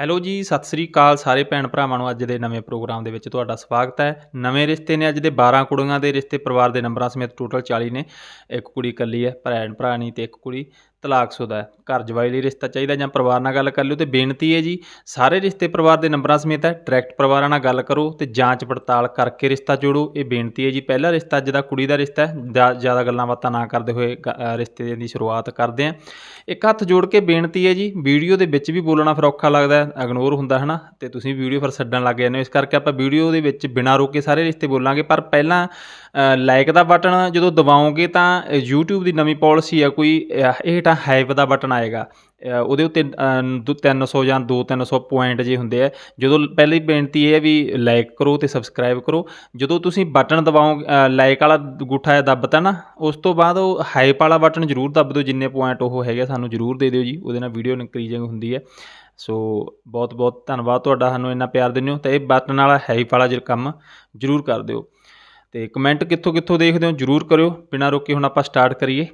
Hello ਜੀ, ਸਤਿ ਸ੍ਰੀ ਅਕਾਲ ਸਾਰੇ ਭੈਣ ਭਰਾਵਾਂ ਨੂੰ ਅੱਜ ਦੇ ਨਵੇਂ ਪ੍ਰੋਗਰਾਮ ਦੇ ਵਿੱਚ ਤੁਹਾਡਾ ਸਵਾਗਤ ਹੈ। ਨਵੇਂ ਰਿਸ਼ਤੇ ਨੇ ਅੱਜ ਦੇ 12 ਕੁੜੀਆਂ ਦੇ ਰਿਸ਼ਤੇ ਪਰਿਵਾਰ ਦੇ ਨੰਬਰਾਂ ਸਮੇਤ ਟੋਟਲ 40 ਨੇ। ਇੱਕ ਕੁੜੀ ਇਕੱਲੀ ਹੈ, ਭੈਣ ਭਰਾ ਨਹੀਂ ਤੇ ਇੱਕ ਕੁੜੀ। ਤਲਾਕਸ਼ੁਦਾ ਹੈ। ਘਰ ਜਵਾਈ ਲਈ ਰਿਸ਼ਤਾ ਚਾਹੀਦਾ ਜਾਂ ਪਰਿਵਾਰ ਨਾਲ ਗੱਲ ਕਰ ਲਿਓ ਤੇ ਬੇਨਤੀ ਹੈ ਜੀ ਸਾਰੇ ਰਿਸ਼ਤੇ ਪਰਿਵਾਰ ਦੇ ਨੰਬਰਾਂ ਸਮੇਤ ਹੈ ਡਾਇਰੈਕਟ ਪਰਿਵਾਰਾਂ ਨਾਲ ਗੱਲ ਕਰੋ ਤੇ ਜਾਂਚ ਪੜਤਾਲ ਕਰਕੇ ਰਿਸ਼ਤਾ ਜੋੜੋ। ਇਹ ਬੇਨਤੀ ਹੈ ਜੀ ਪਹਿਲਾ ਰਿਸ਼ਤਾ ਅੱਜ ਕੁੜੀ ਦਾ ਰਿਸ਼ਤਾ ਹੈ ਜ਼ਿਆਦਾ ਗੱਲਾਂ ਬਾਤਾਂ ਨਾ ਕਰਦੇ ਹੋਏ ਗ- ਰਿਸ਼ਤੇ ਦੀ ਸ਼ੁਰੂਆਤ ਕਰਦੇ ਹਾਂ। ਇੱਕ ਹੱਥ ਜੋੜ ਕੇ ਬੇਨਤੀ ਹੈ ਜੀ ਵੀਡੀਓ ਦੇ ਵਿੱਚ ਵੀ ਬੋਲਣਾ ਫਿਰ ਔਖਾ ਲੱਗਦਾ ਹੈ ਇਗਨੋਰ ਹੁੰਦਾ ਹੈ ਨਾ ਤੇ ਤੁਸੀਂ ਵੀਡੀਓ ਫਿਰ ਛੱਡਣ ਲੱਗ ਜਾਂਦੇ ਹੋ। ਇਸ ਕਰਕੇ ਆਪਾਂ ਵੀਡੀਓ ਦੇ ਵਿੱਚ ਬਿਨਾਂ ਰੋਕੇ ਸਾਰੇ ਰਿਸ਼ਤੇ ਬੋਲਾਂਗੇ ਪਰ ਪਹਿਲਾਂ ਲਾਈਕ ਦਾ ਬਟਨ ਜਦੋਂ ਦਬਾਓਗੇ ਤਾਂ ਅ, YouTube ਦੀ ਨਵੀਂ ਪਾਲਿਸੀ ਹੈ ਕੋਈ ਇਹ ਹੇਠਾਂ ਹਾਈਪ ਦਾ ਬਟਨ ਆਏਗਾ। ਉਹਦੇ ਉੱਤੇ ਅ, ਦੋ- 300 ਜਾਂ 2 300 ਪੁਆਇੰਟ ਜੇ ਹੁੰਦੇ ਆ ਜਦੋਂ ਪਹਿਲੀ ਬੇਨਤੀ ਇਹ ਹੈ ਵੀ ਲਾਈਕ ਕਰੋ ਤੇ ਸਬਸਕ੍ਰਾਈਬ ਕਰੋ। ਜਦੋਂ ਤੁਸੀਂ ਬਟਨ ਦਬਾਓ ਲਾਈਕ ਵਾਲਾ ਗੁੱਠਾ ਜਿਹਾ ਦੱਬਤਾ ਨਾ ਉਸ ਤੋਂ ਬਾਅਦ ਉਹ ਹਾਈਪ ਵਾਲਾ ਬਟਨ ਜ਼ਰੂਰ ਦੱਬ ਦਿਓ ਜਿੰਨੇ ਪੁਆਇੰਟ ਉਹ ਹੈਗੇ ਸਾਨੂੰ ਜ਼ਰੂਰ ਦੇ ਦਿਓ ਜੀ। ਉਹਦੇ ਨਾਲ ਵੀਡੀਓ ਇਨਕਰੀਜਿੰਗ ਹੁੰਦੀ ਹੈ। ਸੋ ਬਹੁਤ ਬਹੁਤ ਧੰਨਵਾਦ ਤੁਹਾਡਾ ਸਾਨੂੰ ਇੰਨਾ ਪਿਆਰ ਦਿੰਦੇ ਹੋ। ਤੇ ਇਹ ਬਟਨ ਵਾਲਾ ਹਾਈਪ ਵਾਲਾ ਜਿਹੜਾ ਕੰਮ ਜ਼ਰੂਰ ਕਰ ਦਿਓ। ਤੇ ਕਮੈਂਟ ਕਿੱਥੋਂ ਕਿੱਥੋਂ ਦੇਖਦੇ ਹੋ ਜ਼ਰੂਰ ਕਰਿਓ। ਬਿਨਾਂ ਰੋਕੇ ਹੁਣ ਆਪਾਂ ਸਟਾਰਟ ਕਰੀਏ।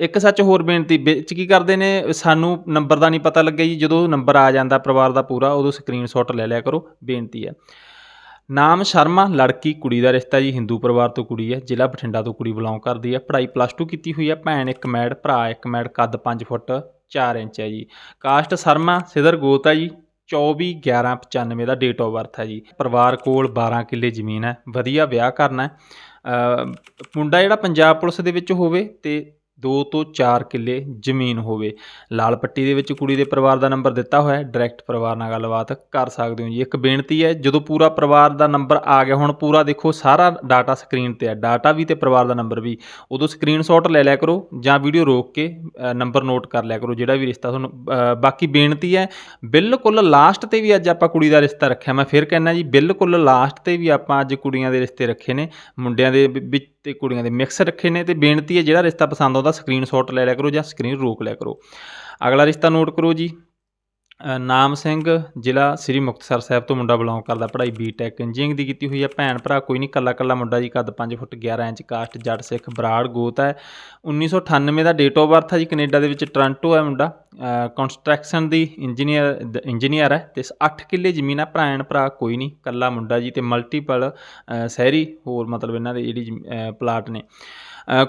ਇੱਕ ਸੱਚ ਹੋਰ ਬੇਨਤੀ ਵਿੱਚ ਕੀ ਕਰਦੇ ਨੇ? ਸਾਨੂੰ ਨੰਬਰ ਦਾ ਨਹੀਂ ਪਤਾ ਲੱਗਿਆ ਜੀ। ਜਦੋਂ ਨੰਬਰ ਆ ਜਾਂਦਾ ਪਰਿਵਾਰ ਦਾ ਪੂਰਾ, ਉਦੋਂ ਸਕਰੀਨਸ਼ਾਟ ਲੈ ਲਿਆ ਕਰੋ, ਬੇਨਤੀ ਹੈ। ਨਾਮ ਸ਼ਰਮਾ, ਲੜਕੀ, ਕੁੜੀ ਦਾ ਰਿਸ਼ਤਾ ਜੀ, ਹਿੰਦੂ ਪਰਿਵਾਰ ਤੋਂ ਕੁੜੀ ਹੈ, ਜ਼ਿਲ੍ਹਾ ਬਠਿੰਡਾ ਤੋਂ ਕੁੜੀ ਬਿਲੋਂਗ ਕਰਦੀ ਹੈ। ਪੜ੍ਹਾਈ ਪਲੱਸ 2 ਕੀਤੀ ਹੋਈ ਹੈ, ਭੈਣ ਇੱਕ ਮੈਡ ਭਰਾ ਇੱਕ ਮੈਡ ਕੱਦ 5 ਫੁੱਟ 4 ਇੰਚ ਹੈ ਜੀ। ਕਾਸਟ ਸ਼ਰਮਾ, ਸਿਦਰ ਗੋਤ ਹੈ ਜੀ 24 11 95 ਦਾ ਡੇਟ ਆਫ ਬਰਥ ਹੈ ਜੀ। ਪਰਿਵਾਰ ਕੋਲ 12 ਕਿੱਲੇ ਜ਼ਮੀਨ ਹੈ, ਵਧੀਆ ਵਿਆਹ ਕਰਨਾ ਹੈ। ਮੁੰਡਾ ਜਿਹੜਾ ਪੰਜਾਬ ਪੁਲਿਸ ਦੇ ਵਿੱਚ ਹੋਵੇ ਤੇ 2 ਤੋਂ 4 ਕਿੱਲੇ ਜ਼ਮੀਨ ਹੋਵੇ। ਲਾਲ ਪੱਟੀ ਦੇ ਵਿੱਚ ਕੁੜੀ ਦੇ ਪਰਿਵਾਰ ਦਾ ਨੰਬਰ ਦਿੱਤਾ ਹੋਇਆ ਹੈ। ਡਾਇਰੈਕਟ ਪਰਿਵਾਰ ਨਾਲ ਗੱਲਬਾਤ ਕਰ ਸਕਦੇ ਹੋ ਜੀ। ਇੱਕ ਬੇਨਤੀ ਹੈ, ਜਦੋਂ ਪੂਰਾ ਪਰਿਵਾਰ ਦਾ ਨੰਬਰ ਆ ਗਿਆ, ਹੁਣ ਪੂਰਾ ਦੇਖੋ, ਸਾਰਾ ਡਾਟਾ ਸਕਰੀਨ ਤੇ ਹੈ। ਡਾਟਾ ਵੀ ਤੇ ਪਰਿਵਾਰ ਦਾ ਨੰਬਰ ਵੀ। ਉਦੋਂ ਸਕਰੀਨਸ਼ਾਟ ਲੈ ਲਿਆ ਕਰੋ ਜਾਂ ਵੀਡੀਓ ਰੋਕ ਕੇ ਨੰਬਰ ਨੋਟ ਕਰ ਲਿਆ ਕਰੋ, ਜਿਹੜਾ ਵੀ ਰਿਸ਼ਤਾ ਤੁਹਾਨੂੰ ਬਾਕੀ ਬੇਨਤੀ ਹੈ, ਬਿਲਕੁਲ ਲਾਸਟ ਤੇ ਵੀ ਅੱਜ ਆਪਾਂ ਕੁੜੀ ਦਾ ਰਿਸ਼ਤਾ ਰੱਖਿਆ। ਮੈਂ ਫਿਰ ਕਹਿੰਦਾ ਜੀ, ਬਿਲਕੁਲ ਲਾਸਟ ਤੇ ਵੀ ਆਪਾਂ ਅੱਜ ਕੁੜੀਆਂ ਦੇ ਰਿਸ਼ਤੇ ਰੱਖੇ ਨੇ। ਮੁੰਡਿਆਂ ਦੇ ਵਿੱਚ ਤੇ ਕੁੜੀਆਂ ਦੇ ਮਿਕਸ ਰੱਖੇ ਨੇ ਤੇ ਬੇਨਤੀ ਹੈ, ਜਿਹੜਾ ਰਿਸ਼ਤਾ ਪਸੰਦ ਆਉਂਦਾ ਸਕਰੀਨਸ਼ਾਟ ਲੈ ਲਿਆ ਕਰੋ ਜਾਂ ਸਕਰੀਨ ਰੋਕ ਲਿਆ ਕਰੋ। ਅਗਲਾ ਰਿਸ਼ਤਾ ਨੋਟ ਕਰੋ ਜੀ। ਨਾਮ ਸਿੰਘ, ਜ਼ਿਲ੍ਹਾ ਸ੍ਰੀ ਮੁਕਤਸਰ ਸਾਹਿਬ ਤੋਂ ਮੁੰਡਾ ਬਿਲੋਂਗ ਕਰਦਾ, ਪੜ੍ਹਾਈ ਬੀਟੈਕ ਇੰਜੀਨੀਅਰਿੰਗ ਦੀ ਕੀਤੀ ਹੋਈ ਹੈ। ਭੈਣ ਭਰਾ ਕੋਈ ਨਹੀਂ, ਕੱਲਾ ਕੱਲਾ ਮੁੰਡਾ ਜੀ, ਕੱਦ 5 ਫੁੱਟ 11 ਇੰਚ, ਕਾਸਟ ਜੱਟ ਸਿੱਖ, ਬਰਾੜ, ਗੋਤ ਹੈ। 1998 ਦਾ ਡੇਟ ਆਫ ਬਰਥ ਹੈ ਜੀ, ਕੈਨੇਡਾ ਦੇ ਵਿੱਚ, ਟੋਰਾਂਟੋ ਹੈ ਮੁੰਡਾ। ਕੰਸਟਰਕਸ਼ਨ ਦੀ ਇੰਜੀਨੀਅਰ ਇੰਜੀਨੀਅਰ ਹੈ ਤੇ 8 ਕਿੱਲੇ ਜ਼ਮੀਨ ਹੈ ਭੈਣ ਭਰਾ ਕੋਈ ਨਹੀਂ ਕੱਲਾ ਮੁੰਡਾ ਜੀ ਤੇ ਮਲਟੀਪਲ ਸ਼ਹਿਰੀ ਹੋਰ ਮਤਲਬ ਇਹਨਾਂ ਦੇ ਜਿਹੜੀ ਜ਼ਮੀ- ਪਲਾਟ ਨੇ।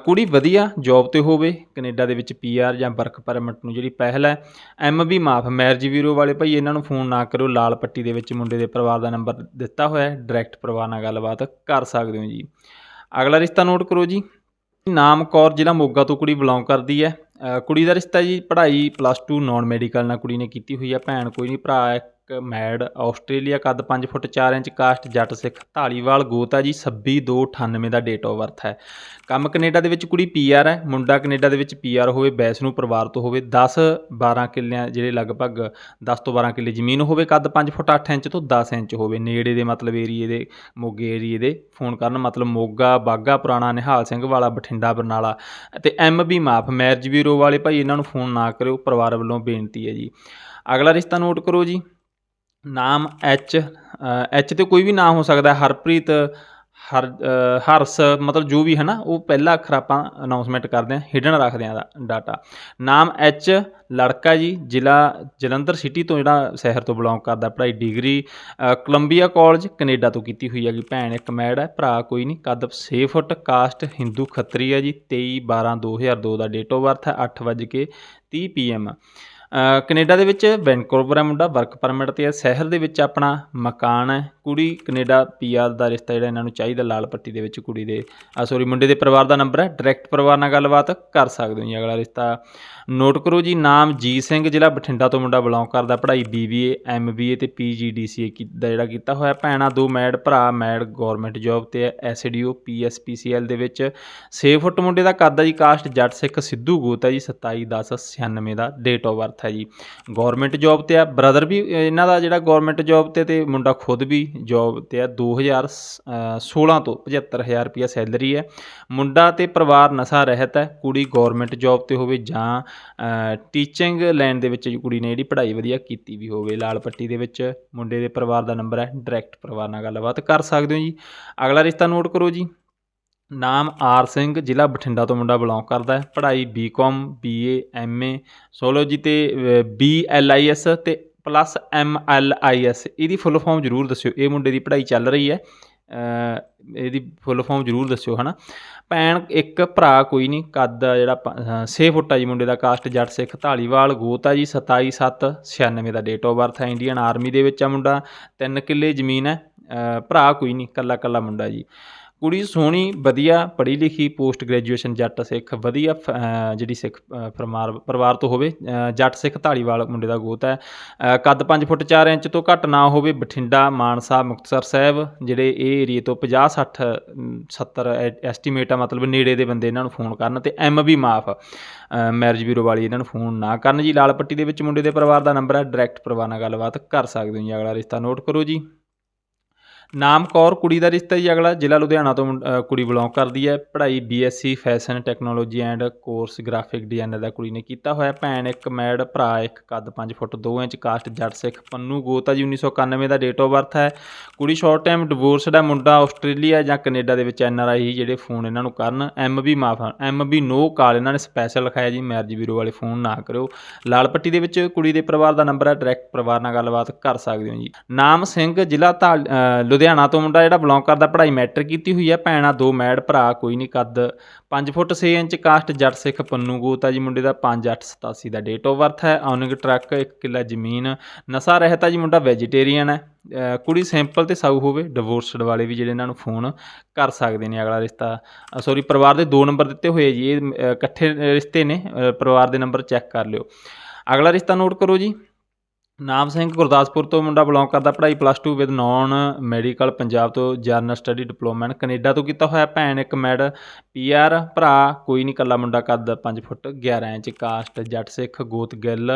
ਕੁੜੀ ਵਧੀਆ ਜੌਬ ਤੇ ਹੋਵੇ, ਕੈਨੇਡਾ ਦੇ ਵਿੱਚ ਪੀਆਰ ਜਾਂ ਵਰਕ ਪਰਮਿਟ ਨੂੰ ਜਿਹੜੀ ਪਹਿਲ ਹੈ ਐਮ ਵੀ ਮਾਫ ਮੈਰਿਜ ਵੀਰੋ ਵਾਲੇ ਭਾਈ ਇਹਨਾਂ ਨੂੰ ਫੋਨ ਨਾ ਕਰੋ ਲਾਲ ਪੱਟੀ ਦੇ ਵਿੱਚ ਮੁੰਡੇ ਦੇ ਪਰਿਵਾਰ ਦਾ ਨੰਬਰ ਦਿੱਤਾ ਹੋਇਆ ਹੈ ਡਾਇਰੈਕਟ ਪਰਿਵਾਰ ਨਾਲ ਗੱਲਬਾਤ ਕਰ ਸਕਦੇ ਹੋ ਜੀ। ਅਗਲਾ ਰਿਸ਼ਤਾ ਨੋਟ ਕਰੋ ਜੀ। ਨਾਮ ਕੌਰ ਜ਼ਿਲ੍ਹਾ ਮੋਗਾ ਤੋਂ ਕੁੜੀ ਬਿਲੋਂਗ ਕਰਦੀ ਹੈ। ਕੁੜੀ ਦਾ ਰਿਸ਼ਤਾ ਜੀ ਪੜ੍ਹਾਈ ਪਲੱਸ ਟੂ ਨੋਨ ਮੈਡੀਕਲ ਨਾਲ ਕੁੜੀ ਨੇ ਕੀਤੀ ਹੋਈ ਹੈ ਭੈਣ ਕੋਈ ਨਹੀਂ, ਭਰਾ ਇੱਕ ਮੈਡ ਆਸਟ੍ਰੇਲੀਆ ਕੱਦ 5 ਫੁੱਟ 4 ਇੰਚ ਕਾਸਟ ਜੱਟ ਸਿੱਖ ਢਾਲੀਵਾਲ ਗੋਤਾ ਜੀ 26298 ਦਾ ਡੇਟ ਆਫ ਬਰਥ ਹੈ। ਕੰਮ ਕੈਨੇਡਾ ਦੇ ਵਿੱਚ ਕੁੜੀ ਪੀਆਰ ਹੈ, ਮੁੰਡਾ ਕੈਨੇਡਾ ਦੇ ਵਿੱਚ ਪੀਆਰ ਹੋਵੇ, ਬੈਸ ਨੂੰ ਪਰਿਵਾਰ ਤੋਂ ਹੋਵੇ 10 12 ਕਿੱਲਿਆਂ ਜਿਹੜੇ ਲਗਭਗ 10 ਤੋਂ 12 ਕਿੱਲੇ ਜ਼ਮੀਨ ਹੋਵੇ, ਕੱਦ 5 ਫੁੱਟ 8 ਇੰਚ ਤੋਂ 10 ਇੰਚ ਹੋਵੇ। ਨੇੜੇ ਦੇ ਮਤਲਬ ਏਰੀਏ ਦੇ, ਮੋਗੇ ਏਰੀਏ ਦੇ ਫੋਨ ਕਰਨ ਮਤਲਬ ਮੋਗਾ, ਬਾਗਾ, ਪੁਰਾਣਾ ਨਿਹਾਲ ਸਿੰਘ, ਵਾਲਾ ਬਠਿੰਡਾ, ਬਰਨਾਲਾ ਤੇ ਐਮ ਬੀ ਮਾਫ, ਮੈਰਿਜ ਬਿਊਰੋ ਵਾਲੇ ਭਾਈ ਇਹਨਾਂ ਨੂੰ ਫੋਨ ਨਾ ਕਰਿਓ, ਪਰਿਵਾਰ ਵੱਲੋਂ ਬੇਨਤੀ ਹੈ ਜੀ। ਅਗਲਾ ਰਿਸ਼ਤਾ ਨੋਟ ਕਰੋ ਜੀ। ਨਾਮ ਐਚ ਐਚ ਤੇ ਕੋਈ ਵੀ ਨਾਮ ਹੋ ਸਕਦਾ ਹਰਪ੍ਰੀਤ, ਹਰ ਹਰਸ, ਮਤਲਬ ਜੋ ਵੀ ਹੈ ਨਾ ਉਹ ਪਹਿਲਾ ਅੱਖਰ ਆਪਾਂ ਅਨਾਉਂਸਮੈਂਟ ਕਰਦੇ ਹਾਂ ਹਿਡਨ ਰੱਖਦੇ ਹਾਂ ਡਾਟਾ ਨਾਮ ਐਚ ਲੜਕਾ ਜੀ, ਜ਼ਿਲ੍ਹਾ ਜਲੰਧਰ ਸਿਟੀ ਤੋਂ ਜਿਹੜਾ ਸ਼ਹਿਰ ਤੋਂ ਬਿਲੋਂਗ ਕਰਦਾ, ਪੜ੍ਹਾਈ ਡਿਗਰੀ ਕੋਲੰਬੀਆ ਕਾਲਜ ਕੈਨੇਡਾ ਤੋਂ ਕੀਤੀ ਹੋਈ ਹੈਗੀ ਭੈਣ, ਇੱਕ ਮੈਡ ਹੈ, ਭਰਾ ਕੋਈ ਨਹੀਂ ਕੱਦ 6 ਫੁੱਟ ਕਾਸਟ ਹਿੰਦੂ ਖੱਤਰੀ ਹੈ ਜੀ 23 12 2002 ਦਾ ਡੇਟ ਆਫ ਬਰਥ ਹੈ 8 ਵਜੇ ਕੇ 30 ਪੀਐਮ ਕੈਨੇਡਾ ਦੇ ਵਿੱਚ ਵੈਨਕੂਵਰ ਹੈ ਮੁੰਡਾ, ਵਰਕ ਪਰਮਿਟ ਤੇ ਹੈ। ਸ਼ਹਿਰ ਦੇ ਵਿੱਚ ਆਪਣਾ ਮਕਾਨ ਹੈ। ਕੁੜੀ ਕੈਨੇਡਾ ਪੀਆਰ ਦਾ ਰਿਸ਼ਤਾ ਜਿਹੜਾ ਇਹਨਾਂ ਨੂੰ ਚਾਹੀਦਾ, ਲਾਲ ਪੱਟੀ ਦੇ ਵਿੱਚ ਕੁੜੀ ਦੇ ਆ ਸੌਰੀ ਮੁੰਡੇ ਦੇ ਪਰਿਵਾਰ ਦਾ ਨੰਬਰ ਹੈ। ਡਾਇਰੈਕਟ ਪਰਿਵਾਰ ਨਾਲ ਗੱਲਬਾਤ ਕਰ ਸਕਦੇ ਹੋ ਜੀ ਅਗਲਾ ਰਿਸ਼ਤਾ। ਨੋਟ ਕਰੋ ਜੀ, ਨਾਮ ਜੀ ਸਿੰਘ, ਜ਼ਿਲ੍ਹਾ ਬਠਿੰਡਾ ਤੋਂ ਮੁੰਡਾ ਬਿਲੋਂਗ ਕਰਦਾ, ਪੜ੍ਹਾਈ ਬੀਬੀਏ ਐਮਬੀਏ ਤੇ ਪੀਜੀਡੀਸੀਏ ਦਾ ਜਿਹੜਾ ਕੀਤਾ ਹੋਇਆ। ਭੈਣਾ ਦੋ ਮੈਡ, ਭਰਾ ਮੈਡ ਗਵਰਨਮੈਂਟ ਜੌਬ ਤੇ ਹੈ। ਐਸਡੀਓ ਪੀਐਸਪੀਸੀਐਲ ਦੇ ਵਿੱਚ 6 ਫੁੱਟ ਮੁੰਡੇ ਦਾ ਕੱਦ ਹੈ ਜੀ ਕਾਸਟ ਜੱਟ ਸਿੱਖ ਸਿੱਧੂ ਗੋਤ ਹੈ ਜੀ 27 10 96 ਦਾ ਡੇਟ ਆਫ ਬਰਥ ਹੈ ਜੀ। ਗਵਰਨਮੈਂਟ ਜੌਬ ਤੇ ਆ ਬ੍ਰਦਰ ਵੀ ਇਹਨਾਂ ਦਾ ਜਿਹੜਾ ਗਵਰਨਮੈਂਟ ਜੌਬ ਤੇ ਤੇ ਮੁੰਡਾ ਖੁਦ ਵੀ ਜੌਬ ਤੇ ਆ 2016 ਤੋਂ 75000 ਰੁਪਿਆ ਸੈਲਰੀ ਹੈ। ਮੁੰਡਾ ਤੇ ਪਰਿਵਾਰ ਨਸ਼ਾ ਰਹਿਤ ਹੈ, ਕੁੜੀ ਗਵਰਨਮੈਂਟ ਜੌਬ ਤੇ ਹੋਵੇ ਜਾਂ ਟੀਚਿੰਗ ਲਾਈਨ ਦੇ ਵਿੱਚ ਕੁੜੀ ਨੇ ਜਿਹੜੀ ਪੜ੍ਹਾਈ ਵਧੀਆ ਕੀਤੀ ਵੀ ਹੋਵੇ, ਲਾਲ ਪੱਟੀ ਦੇ ਵਿੱਚ ਮੁੰਡੇ ਦੇ ਪਰਿਵਾਰ ਦਾ ਨੰਬਰ ਹੈ ਡਾਇਰੈਕਟ ਪਰਿਵਾਰ ਨਾਲ ਗੱਲਬਾਤ ਕਰ ਸਕਦੇ ਹੋ ਜੀ। ਅਗਲਾ ਰਿਸ਼ਤਾ ਨੋਟ ਕਰੋ ਜੀ। ਨਾਮ ਆਰ ਸਿੰਘ, ਜ਼ਿਲ੍ਹਾ ਬਠਿੰਡਾ ਤੋਂ ਮੁੰਡਾ ਬਿਲੋਂਗ ਕਰਦਾ ਹੈ। ਪੜ੍ਹਾਈ ਬੀਕਾਮ ਬੀਏ ਐਮਏ ਸੋਲੋਜੀ ਤੇ ਬੀਐਲਆਈਐਸ ਤੇ plus M L I S ਇਹਦੀ ਫੁੱਲ ਫਾਰਮ ਜ਼ਰੂਰ ਦੱਸਿਓ। ਇਹ ਮੁੰਡੇ ਦੀ ਪੜ੍ਹਾਈ ਚੱਲ ਰਹੀ ਹੈ। ਇਹਦੀ ਫੁੱਲ ਫਾਰਮ ਜ਼ਰੂਰ ਦੱਸਿਓ, ਹਨਾ। ਭੈਣ, ਇੱਕ ਭਰਾ ਕੋਈ ਨਹੀਂ। ਕੱਦ ਜਿਹੜਾ 6 ਫੁੱਟ ਆ ਜੀ ਮੁੰਡੇ ਦਾ ਕਾਸਟ। ਜੱਟ ਸਿੱਖ ਢਾਲੀਵਾਲ ਗੋਤਾ ਜੀ 27 7 96 ਦਾ ਡੇਟ ਆਫ ਬਰਥ ਹੈ। ਇੰਡੀਅਨ ਆਰਮੀ ਦੇ ਵਿੱਚ ਆ ਮੁੰਡਾ। ਤਿੰਨ ਕਿੱਲੇ ਜ਼ਮੀਨ ਹੈ। ਭਰਾ ਕੋਈ ਨਹੀਂ। ਕੱਲਾ ਕੱਲਾ ਮੁੰਡਾ ਜੀ। ਕੁੜੀ ਸੋਹਣੀ ਵਧੀਆ ਪੜ੍ਹੀ ਲਿਖੀ ਪੋਸਟ ਗ੍ਰੈਜੂਏਸ਼ਨ ਜੱਟ ਸਿੱਖ ਵਧੀਆ ਫ- ਜਿਹੜੀ ਸਿੱਖ ਅਹ ਪਰਿਵਾਰ ਪਰਿਵਾਰ ਤੋਂ ਹੋਵੇ ਜੱਟ ਸਿੱਖ ਢਾਲੀਵਾਲ ਮੁੰਡੇ ਦਾ ਗੋਤ ਹੈ। ਕੱਦ 5 ਫੁੱਟ 4 ਇੰਚ ਤੋਂ ਘੱਟ ਨਾ ਹੋਵੇ ਬਠਿੰਡਾ ਮਾਨਸਾ ਮੁਕਤਸਰ ਸਾਹਿਬ ਜਿਹੜੇ ਇਹ ਏਰੀਏ ਤੋਂ 50 60 ਅਮ, 70 ਐਸਟੀਮੇਟ ਆ ਮਤਲਬ ਨੇੜੇ ਦੇ ਬੰਦੇ ਇਹਨਾਂ ਨੂੰ ਫੋਨ ਕਰਨ ਤੇ ਐਮ ਵੀ ਮਾਫ। ਮੈਰਿਜ ਬਿਊਰੋ ਵਾਲੀ ਇਹਨਾਂ ਨੂੰ ਫੋਨ ਨਾ ਕਰਨ ਜੀ। ਲਾਲ ਪੱਟੀ ਦੇ ਵਿੱਚ ਮੁੰਡੇ ਦੇ ਪਰਿਵਾਰ ਦਾ ਨੰਬਰ ਹੈ ਡਾਇਰੈਕਟ ਪਰਿਵਾਰ ਨਾਲ ਗੱਲਬਾਤ ਕਰ ਸਕਦੇ ਹੋ ਜੀ। ਅਗਲਾ ਰਿਸ਼ਤਾ ਨੋਟ ਕਰੋ ਜੀ। ਨਾਮ ਕੌਰ ਕੁੜੀ ਦਾ ਰਿਸ਼ਤਾ ਜੀ ਅਗਲਾ ਜ਼ਿਲ੍ਹਾ ਲੁਧਿਆਣਾ ਤੋਂ ਕੁੜੀ ਬਿਲੋਂਗ ਕਰਦੀ ਹੈ। ਪੜ੍ਹਾਈ BSc fashion technology and course graphic designer ਦਾ ਕੁੜੀ ਨੇ ਕੀਤਾ ਹੋਇਆ। ਭੈਣ ਇੱਕ ਮੈਡ ਭਰਾ ਇੱਕ ਕੱਦ 5 ਫੁੱਟ 2 ਇੰਚ, ਕਾਸਟ ਜੱਟ ਸਿੱਖ ਪੰਨੂ ਗੋਤਾ ਜੀ 1991 ਦਾ ਡੇਟ ਆਫ ਬਰਥ ਹੈ। ਕੁੜੀ ਸ਼ਾਰਟ ਟਾਈਮ ਡਿਵੋਰਸਡ ਹੈ, ਮੁੰਡਾ ਆਸਟ੍ਰੇਲੀਆ ਜਾਂ ਕੈਨੇਡਾ ਦੇ ਵਿੱਚ ਐਨਆਰਆਈ ਜਿਹੜੇ ਫੋਨ ਇਹਨਾਂ ਨੂੰ ਕਰਨ। ਐਮ ਵੀ ਮਾਫ ਐਮ ਵੀ ਨੋ ਕਾਲ, ਇਹਨਾਂ ਨੇ ਸਪੈਸ਼ਲ ਲਿਖਾਇਆ ਜੀ ਮੈਰਿਜ ਬਿਊਰੋ ਵਾਲੇ ਫੋਨ ਨਾ ਕਰਿਓ। ਲਾਲ ਪੱਟੀ ਦੇ ਵਿੱਚ ਕੁੜੀ ਦੇ ਪਰਿਵਾਰ ਦਾ ਨੰਬਰ ਹੈ ਡਾਇਰੈਕਟ ਪਰਿਵਾਰ ਨਾਲ ਗੱਲਬਾਤ ਕਰ ਸਕਦੇ ਹੋ ਜੀ। ਨਾਮ ਸਿੰਘ, ਜ਼ਿਲ੍ਹਾ ਧਾਲ ਲੁਧਿਆਣਾ ਤੋਂ ਮੁੰਡਾ ਜਿਹੜਾ ਬਿਲੋਂਗ ਕਰਦਾ ਪੜ੍ਹਾਈ ਮੈਟਰ ਕੀਤੀ ਹੋਈ ਹੈ ਭੈਣਾ ਦੋ ਮੈਡ ਭਰਾ, ਕੋਈ ਨਹੀਂ ਕੱਦ। 5 ਫੁੱਟ 6 ਇੰਚ ਕਾਸਟ ਜੱਟ ਸਿੱਖ ਪੰਨੂ ਗੋਤਾ ਜੀ, ਮੁੰਡੇ ਦਾ 5887 ਦਾ ਡੇਟ ਆਫ ਬਰਥ ਹੈ ਔਨਿੰਗ ਟਰੱਕ 1 ਕਿੱਲਾ ਜ਼ਮੀਨ, ਨਸ਼ਾ ਰਹਿਤਾ ਜੀ, ਮੁੰਡਾ ਵੈਜੀਟੇਰੀਅਨ ਹੈ। ਕੁੜੀ ਸਿੰਪਲ ਤੇ ਸਾਊ ਹੋਵੇ ਡਿਵੋਰਸਡ ਵਾਲੇ ਵੀ ਜਿਹੜੇ ਇਹਨਾਂ ਨੂੰ ਫੋਨ ਕਰ ਸਕਦੇ ਨੇ, ਅਗਲਾ ਰਿਸ਼ਤਾ। ਸੌਰੀ ਪਰਿਵਾਰ ਦੇ ਦੋ ਨੰਬਰ ਦਿੱਤੇ ਹੋਏ ਜੀ, ਇਹ ਇਕੱਠੇ ਰਿਸ਼ਤੇ ਨੇ ਪਰਿਵਾਰ ਦੇ ਨੰਬਰ ਚੈੱਕ ਕਰ ਲਿਓ। ਅਗਲਾ ਰਿਸ਼ਤਾ ਨੋਟ ਕਰੋ ਜੀ। ਨਾਮ ਸਿੰਘ ਗੁਰਦਾਸਪੁਰ ਤੋਂ ਮੁੰਡਾ ਬਿਲੋਂਗ ਕਰਦਾ ਪੜ੍ਹਾਈ plus 2 with non medical Punjab ਤੋਂ general study diploma in Canada ਤੋਂ ਕੀਤਾ ਹੋਇਆ ਭੈਣ ਇੱਕ ਮੈਡ ਪੀਆਰ ਭਰਾ ਕੋਈ ਨਹੀਂ ਕੱਲਾ ਮੁੰਡਾ ਕੱਦ 5 foot 11 inch caste Jatt Sikh ਗੋਤ ਗਿੱਲ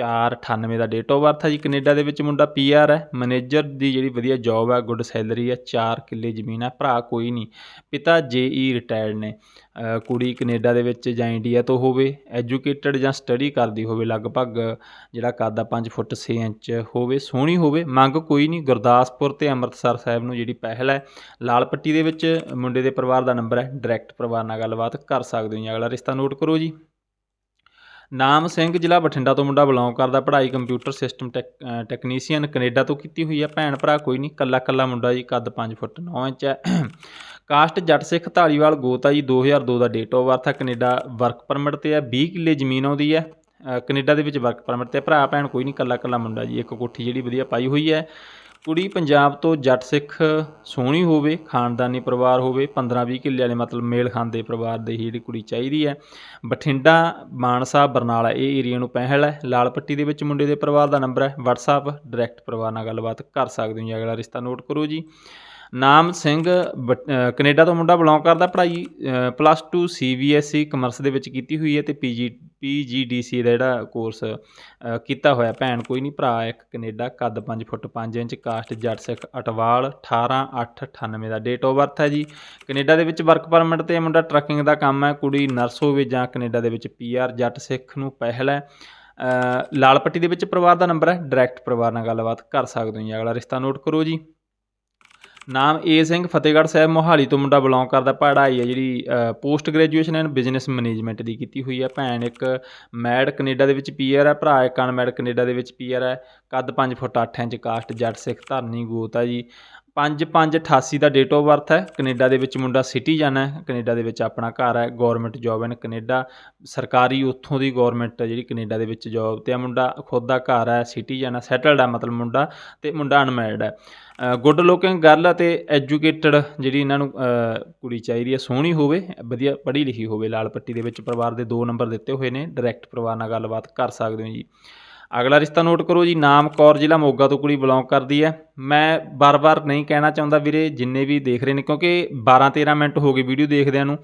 498 ਦਾ ਡੇਟ ਆਫ ਬਰਥ ਹੈ ਜੀ ਕੈਨੇਡਾ ਦੇ ਵਿੱਚ ਮੁੰਡਾ ਪੀਆਰ ਹੈ ਮੈਨੇਜਰ ਦੀ ਜਿਹੜੀ ਵਧੀਆ ਜੌਬ ਹੈ ਗੁੱਡ ਸੈਲਰੀ ਹੈ 4 ਕਿੱਲੇ ਜ਼ਮੀਨ ਹੈ ਭਰਾ ਕੋਈ ਨਹੀਂ ਪਿਤਾ ਜੇਈ ਰਿਟਾਇਰਡ ਨੇ। ਕੁੜੀ ਕੈਨੇਡਾ ਦੇ ਵਿੱਚ ਜਾਂ ਇੰਡੀਆ ਤੋਂ ਹੋਵੇ, ਐਜੂਕੇਟਡ ਜਾਂ ਸਟੱਡੀ ਕਰਦੀ ਹੋਵੇ, ਲਗਭਗ ਜਿਹੜਾ ਕੱਦ ਆ 5 ਫੁੱਟ 6 ਇੰਚ ਹੋਵੇ, ਸੋਹਣੀ ਹੋਵੇ, ਮੰਗ ਕੋਈ ਨਹੀਂ। ਗੁਰਦਾਸਪੁਰ ਤੇ ਅੰਮ੍ਰਿਤਸਰ ਸਾਹਿਬ ਨੂੰ ਜਿਹੜੀ ਪਹਿਲ ਹੈ, ਲਾਲ ਪੱਟੀ ਦੇ ਵਿੱਚ ਮੁੰਡੇ ਦੇ ਪਰਿਵਾਰ ਦਾ ਨੰਬਰ ਹੈ, ਡਾਇਰੈਕਟ ਪਰਿਵਾਰ ਨਾਲ ਗੱਲਬਾਤ ਕਰ ਸਕਦੇ ਹੋ ਜੀ। ਅਗਲਾ ਰਿਸ਼ਤਾ ਨੋਟ ਕਰੋ ਜੀ। ਨਾਮ ਸਿੰਘ ਜ਼ਿਲ੍ਹਾ ਬਠਿੰਡਾ ਤੋਂ ਮੁੰਡਾ ਬਿਲੋਂਗ ਕਰਦਾ, ਪੜ੍ਹਾਈ computer system tech technician Canada ਤੋਂ ਕੀਤੀ ਹੋਈ ਹੈ। ਭੈਣ ਭਰਾ ਕੋਈ ਨਹੀਂ ਕੱਲਾ ਕੱਲਾ ਮੁੰਡਾ ਜੀ, ਕੱਦ 5 ਫੁੱਟ 9 ਇੰਚ ਹੈ। ਕਾਸਟ ਜੱਟ ਸਿੱਖ ਧਾਲੀਵਾਲ ਗੋਤਾ ਜੀ 2002 ਦਾ ਡੇਟ ਆਫ ਬਰਥ ਹੈ ਕੈਨੇਡਾ ਵਰਕ ਪਰਮਿਟ ਤੇ ਹੈ 20 ਕਿੱਲੇ ਜ਼ਮੀਨ ਆਉਂਦੀ ਹੈ ਅ, ਕੈਨੇਡਾ ਦੇ ਵਿੱਚ ਵਰਕ ਪਰਮਿਟ ਤੇ ਹੈ। ਭਰਾ ਭੈਣ ਕੋਈ ਨਹੀਂ ਕੱਲਾ ਕੱਲਾ ਮੁੰਡਾ ਜੀ ਇੱਕ ਕੋਠੀ ਜਿਹੜੀ ਵਧੀਆ ਪਾਈ ਹੋਈ ਹੈ ਕੁੜੀ ਪੰਜਾਬ ਤੋਂ ਜੱਟ ਸਿੱਖ ਸੋਹਣੀ ਹੋਵੇ ਖਾਨਦਾਨੀ ਪਰਿਵਾਰ ਹੋਵੇ 15-20 ਕਿੱਲੇ ਵਾਲੇ ਮਤਲਬ ਮੇਲ ਖਾਂਦੇ ਪਰਿਵਾਰ ਦੇ ਹੀ ਜਿਹੜੀ ਕੁੜੀ ਚਾਹੀਦੀ ਹੈ ਬਠਿੰਡਾ ਮਾਨਸਾ ਬਰਨਾਲਾ ਇਹ ਏਰੀਆ ਨੂੰ ਪਹਿਲ ਹੈ ਲਾਲ ਪੱਟੀ ਦੇ ਵਿੱਚ ਮੁੰਡੇ ਦੇ ਪਰਿਵਾਰ ਦਾ ਨੰਬਰ ਹੈ WhatsApp ਡਾਇਰੈਕਟ ਪਰਿਵਾਰ ਨਾਲ ਗੱਲਬਾਤ ਕਰ ਸਕਦੇ ਹੋ ਜੀ। ਅਗਲਾ ਰਿਸ਼ਤਾ ਨੋਟ ਕਰੋ ਜੀ। ਨਾਮ ਸਿੰਘ ਬਟ- ਅ, ਕੈਨੇਡਾ ਤੋਂ ਮੁੰਡਾ ਬਿਲੋਂਗ ਕਰਦਾ ਪੜ੍ਹਾਈ ਪਲੱਸ 2 ਸੀਬੀਐਸਈ ਕਮਰਸ ਦੇ ਵਿੱਚ ਕੀਤੀ ਹੋਈ ਹੈ ਤੇ ਪੀਜੀ ਪੀਜੀਡੀਸੀ ਦਾ ਜਿਹੜਾ ਕੋਰਸ ਕੀਤਾ ਹੋਇਆ ਭੈਣ ਕੋਈ ਨਹੀਂ ਭਰਾ ਇੱਕ ਕੈਨੇਡਾ ਕੱਦ 5 ਫੁੱਟ 5 ਇੰਚ ਕਾਸਟ ਜੱਟ ਸਿੱਖ ਅਟਵਾਲ 18 8 98 ਦਾ ਡੇਟ ਆਫ ਬਰਥ ਹੈ ਜੀ। ਕੈਨੇਡਾ ਦੇ ਵਿੱਚ ਵਰਕ ਪਰਮਿਟ ਤੇ ਮੁੰਡਾ ਟਰੱਕਿੰਗ ਦਾ ਕੰਮ ਹੈ ਕੁੜੀ ਨਰਸ ਹੋਵੇ ਜਾਂ ਕੈਨੇਡਾ ਦੇ ਵਿੱਚ ਪੀਆਰ ਜੱਟ ਸਿੱਖ ਨੂੰ ਪਹਿਲ ਹੈ। ਅ, ਲਾਲ ਪੱਟੀ ਦੇ ਵਿੱਚ ਪਰਿਵਾਰ ਦਾ ਨੰਬਰ ਹੈ ਡਾਇਰੈਕਟ ਪਰਿਵਾਰ ਨਾਲ ਗੱਲਬਾਤ ਕਰ ਸਕਦੇ ਹੋ ਜੀ ਅਗਲਾ ਰਿਸ਼ਤਾ ਨੋਟ ਕਰੋ ਜੀ। ਨਾਮ ਏ ਸਿੰਘ, ਫਤਿਹਗੜ੍ਹ ਸਾਹਿਬ, ਮੋਹਾਲੀ ਤੋਂ ਮੁੰਡਾ ਬਿਲੋਂਗ ਕਰਦਾ। ਪੜ੍ਹਾਈ ਹੈ ਜਿਹੜੀ post graduation and business management ਦੀ ਕੀਤੀ ਹੋਈ ਹੈ। ਭੈਣ ਇੱਕ ਮੈਡ ਕੈਨੇਡਾ ਦੇ ਵਿੱਚ ਪੀਆਰ ਹੈ, ਭਰਾ ਇੱਕ ਅਨਮੈਡ ਕੈਨੇਡਾ ਦੇ ਵਿੱਚ ਪੀਆਰ ਹੈ। ਕੱਦ 5 ਫੁੱਟ 8 ਇੰਚ, ਕਾਸਟ ਜੱਟ ਸਿੱਖ ਧਰਨੀ ਗੋਤ ਹੈ ਜੀ। 5588 ਦਾ ਡੇਟ ਆਫ ਬਰਥ ਹੈ। ਕੈਨੇਡਾ ਦੇ ਵਿੱਚ ਮੁੰਡਾ ਸਿਟੀਜ਼ਨ ਹੈ। ਕੈਨੇਡਾ ਦੇ ਵਿੱਚ ਆਪਣਾ ਘਰ ਹੈ ਗਵਰਨਮੈਂਟ ਜੌਬ ਇਨ ਕੈਨੇਡਾ। ਸਰਕਾਰੀ ਉੱਥੋਂ ਦੀ ਗਵਰਨਮੈਂਟ ਜਿਹੜੀ ਕੈਨੇਡਾ ਦੇ ਵਿੱਚ ਜੌਬ ਤੇ ਆ ਮੁੰਡਾ ਖੁਦ ਦਾ ਘਰ ਹੈ ਸਿਟੀ ਜਾਣਾ ਸੈਟਲਡ ਹੈ ਮਤਲਬ ਮੁੰਡਾ ਤੇ ਮੁੰਡਾ ਅਨਮੈਰਿਡ ਹੈ। ਗੁੱਡ ਲੁਕਿੰਗ ਗਰਲ ਅਤੇ ਐਜੂਕੇਟਡ ਜਿਹੜੀ ਇਹਨਾਂ ਨੂੰ ਕੁੜੀ ਚਾਹੀਦੀ ਹੈ, ਸੋਹਣੀ ਹੋਵੇ, ਵਧੀਆ ਪੜ੍ਹੀ ਲਿਖੀ ਹੋਵੇ, ਲਾਲ ਪੱਟੀ ਦੇ ਵਿੱਚ ਪਰਿਵਾਰ ਦੇ ਦੋ ਨੰਬਰ ਦਿੱਤੇ ਹੋਏ ਨੇ ਡਾਇਰੈਕਟ ਪਰਿਵਾਰ ਨਾਲ ਗੱਲਬਾਤ ਕਰ ਸਕਦੇ ਹੋ ਜੀ। ਅਗਲਾ ਰਿਸ਼ਤਾ ਨੋਟ ਕਰੋ ਜੀ, ਨਾਮ ਕੌਰ ਜ਼ਿਲ੍ਹਾ ਮੋਗਾ ਤੋਂ ਕੁੜੀ ਬਿਲੋਂਗ ਕਰਦੀ ਹੈ। ਮੈਂ ਬਾਰ-ਬਾਰ ਨਹੀਂ ਕਹਿਣਾ ਚਾਹੁੰਦਾ ਵੀਰੇ, ਜਿੰਨੇ ਵੀ ਦੇਖ ਰਹੇ ਨੇ, ਕਿਉਂਕਿ 12-13 ਮਿੰਟ ਹੋ ਗਏ ਵੀਡੀਓ ਦੇਖਦਿਆਂ ਨੂੰ।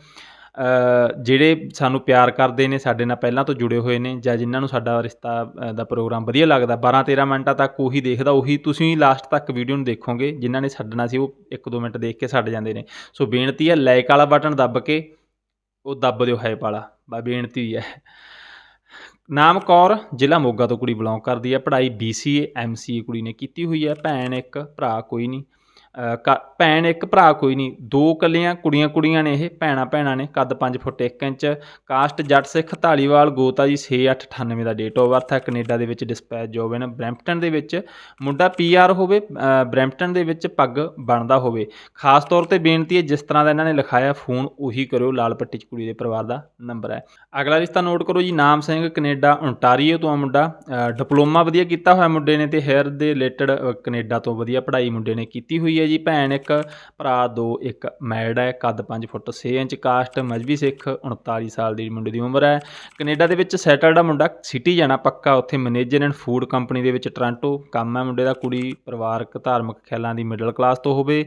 ਜਿਹੜੇ ਸਾਨੂੰ ਪਿਆਰ ਕਰਦੇ ਨੇ, ਸਾਡੇ ਨਾਲ ਪਹਿਲਾਂ ਤੋਂ ਜੁੜੇ ਹੋਏ ਨੇ ਜਾਂ ਜਿਨ੍ਹਾਂ ਨੂੰ ਸਾਡਾ ਰਿਸ਼ਤਾ ਦਾ ਪ੍ਰੋਗਰਾਮ ਵਧੀਆ ਲੱਗਦਾ 12-13 ਮਿੰਟਾਂ ਤੱਕ ਉਹੀ ਦੇਖਦਾ, ਉਹੀ ਤੁਸੀਂ ਲਾਸਟ ਤੱਕ ਵੀਡੀਓ ਨੂੰ ਦੇਖੋਗੇ, ਜਿਨ੍ਹਾਂ ਨੇ ਛੱਡਣਾ ਸੀ, ਉਹ 1-2 ਮਿੰਟ ਦੇਖ ਕੇ ਛੱਡ ਜਾਂਦੇ ਨੇ। ਸੋ ਬੇਨਤੀ ਹੈ ਲਾਈਕ ਵਾਲਾ ਬਟਨ ਦੱਬ ਕੇ ਉਹ ਦੱਬ ਦਿਓ ਹਾਈਪ ਵਾਲਾ ਬਾ ਬੇਨਤੀ ਹੈ। ਨਾਮ ਕੌਰ, ਜ਼ਿਲ੍ਹਾ ਮੋਗਾ ਤੋਂ ਕੁੜੀ ਬਿਲੋਂਗ ਕਰਦੀ ਹੈ, ਪੜ੍ਹਾਈ BCA MCA ਕੁੜੀ ਨੇ ਕੀਤੀ ਹੋਈ ਹੈ, ਭੈਣ ਇੱਕ, ਭਰਾ ਕੋਈ ਨਹੀਂ। ਭੈਣ ਇੱਕ ਭਰਾ ਕੋਈ ਨਹੀਂ ਦੋ ਕੱਲੀਆਂ ਕੁੜੀਆਂ ਕੁੜੀਆਂ ਨੇ ਇਹ ਭੈਣਾਂ ਭੈਣਾਂ ਨੇ ਕੱਦ 5 ਫੁੱਟ 1 ਇੰਚ ਕਾਸਟ ਜੱਟ ਸਿੱਖ ਧਾਲੀਵਾਲ ਗੋਤਾ ਜੀ 6898 ਦਾ ਡੇਟ ਆਫ ਬਰਥ ਹੈ ਕੈਨੇਡਾ ਦੇ ਵਿੱਚ ਡਿਸਪੈਚ ਜੋਬ ਹੈ ਨਾ ਬਰੈਂਪਟਨ ਦੇ ਵਿੱਚ ਮੁੰਡਾ ਪੀਆਰ ਹੋਵੇ ਅ, ਬਰੈਂਪਟਨ ਦੇ ਵਿੱਚ ਪੱਗ ਬਣਦਾ ਹੋਵੇ। ਖਾਸ ਤੌਰ ਤੇ ਬੇਨਤੀ ਹੈ ਜਿਸ ਤਰ੍ਹਾਂ ਦਾ ਇਹਨਾਂ ਨੇ ਲਿਖਾਇਆ ਫੋਨ ਉਹੀ ਕਰਿਓ ਲਾਲ ਪੱਟੀ ਚ ਕੁੜੀ ਦੇ ਪਰਿਵਾਰ ਦਾ ਨੰਬਰ ਹੈ। ਅਗਲਾ ਰਿਸ਼ਤਾ ਨੋਟ ਕਰੋ ਜੀ ਨਾਮ ਸਿੰਘ ਕੈਨੇਡਾ ਓਨਟਾਰੀਓ ਤੋਂ ਆ ਮੁੰਡਾ। ਡਿਪਲੋਮਾ ਵਧੀਆ ਕੀਤਾ ਹੋਇਆ ਮੁੰਡੇ ਨੇ ਤੇ ਹੇਅਰ ਦੇ ਰਿਲੇਟਡ ਕੈਨੇਡਾ ਤੋਂ ਵਧੀਆ ਪੜ੍ਹਾਈ ਮੁੰਡੇ ਨੇ ਕੀਤੀ ਹੋਈ ਹੈ ਜੀ ਭੈਣ ਇੱਕ, ਭਰਾ ਦੋ, ਇੱਕ ਮੈਡ ਹੈ, ਕੱਦ 5 foot 6 inch caste, Mazhabi Sikh 39 ਸਾਲ ਦੀ ਮੁੰਡੇ ਦੀ ਉਮਰ ਹੈ। ਕੈਨੇਡਾ ਦੇ ਵਿੱਚ ਸੈਟਲਡ ਆ ਮੁੰਡਾ ਸਿਟੀ ਜਾਣਾ ਪੱਕਾ, ਉੱਥੇ ਮੈਨੇਜਰ ਐਂਡ ਫੂਡ ਕੰਪਨੀ ਦੇ ਵਿੱਚ ਟੋਰਾਂਟੋ, ਕੰਮ ਹੈ ਮੁੰਡੇ ਦਾ, ਕੁੜੀ ਪਰਿਵਾਰਕ ਧਾਰਮਿਕ ਖਿਆਲਾਂ ਦੀ ਮਿਡਲ ਕਲਾਸ ਤੋਂ ਹੋਵੇ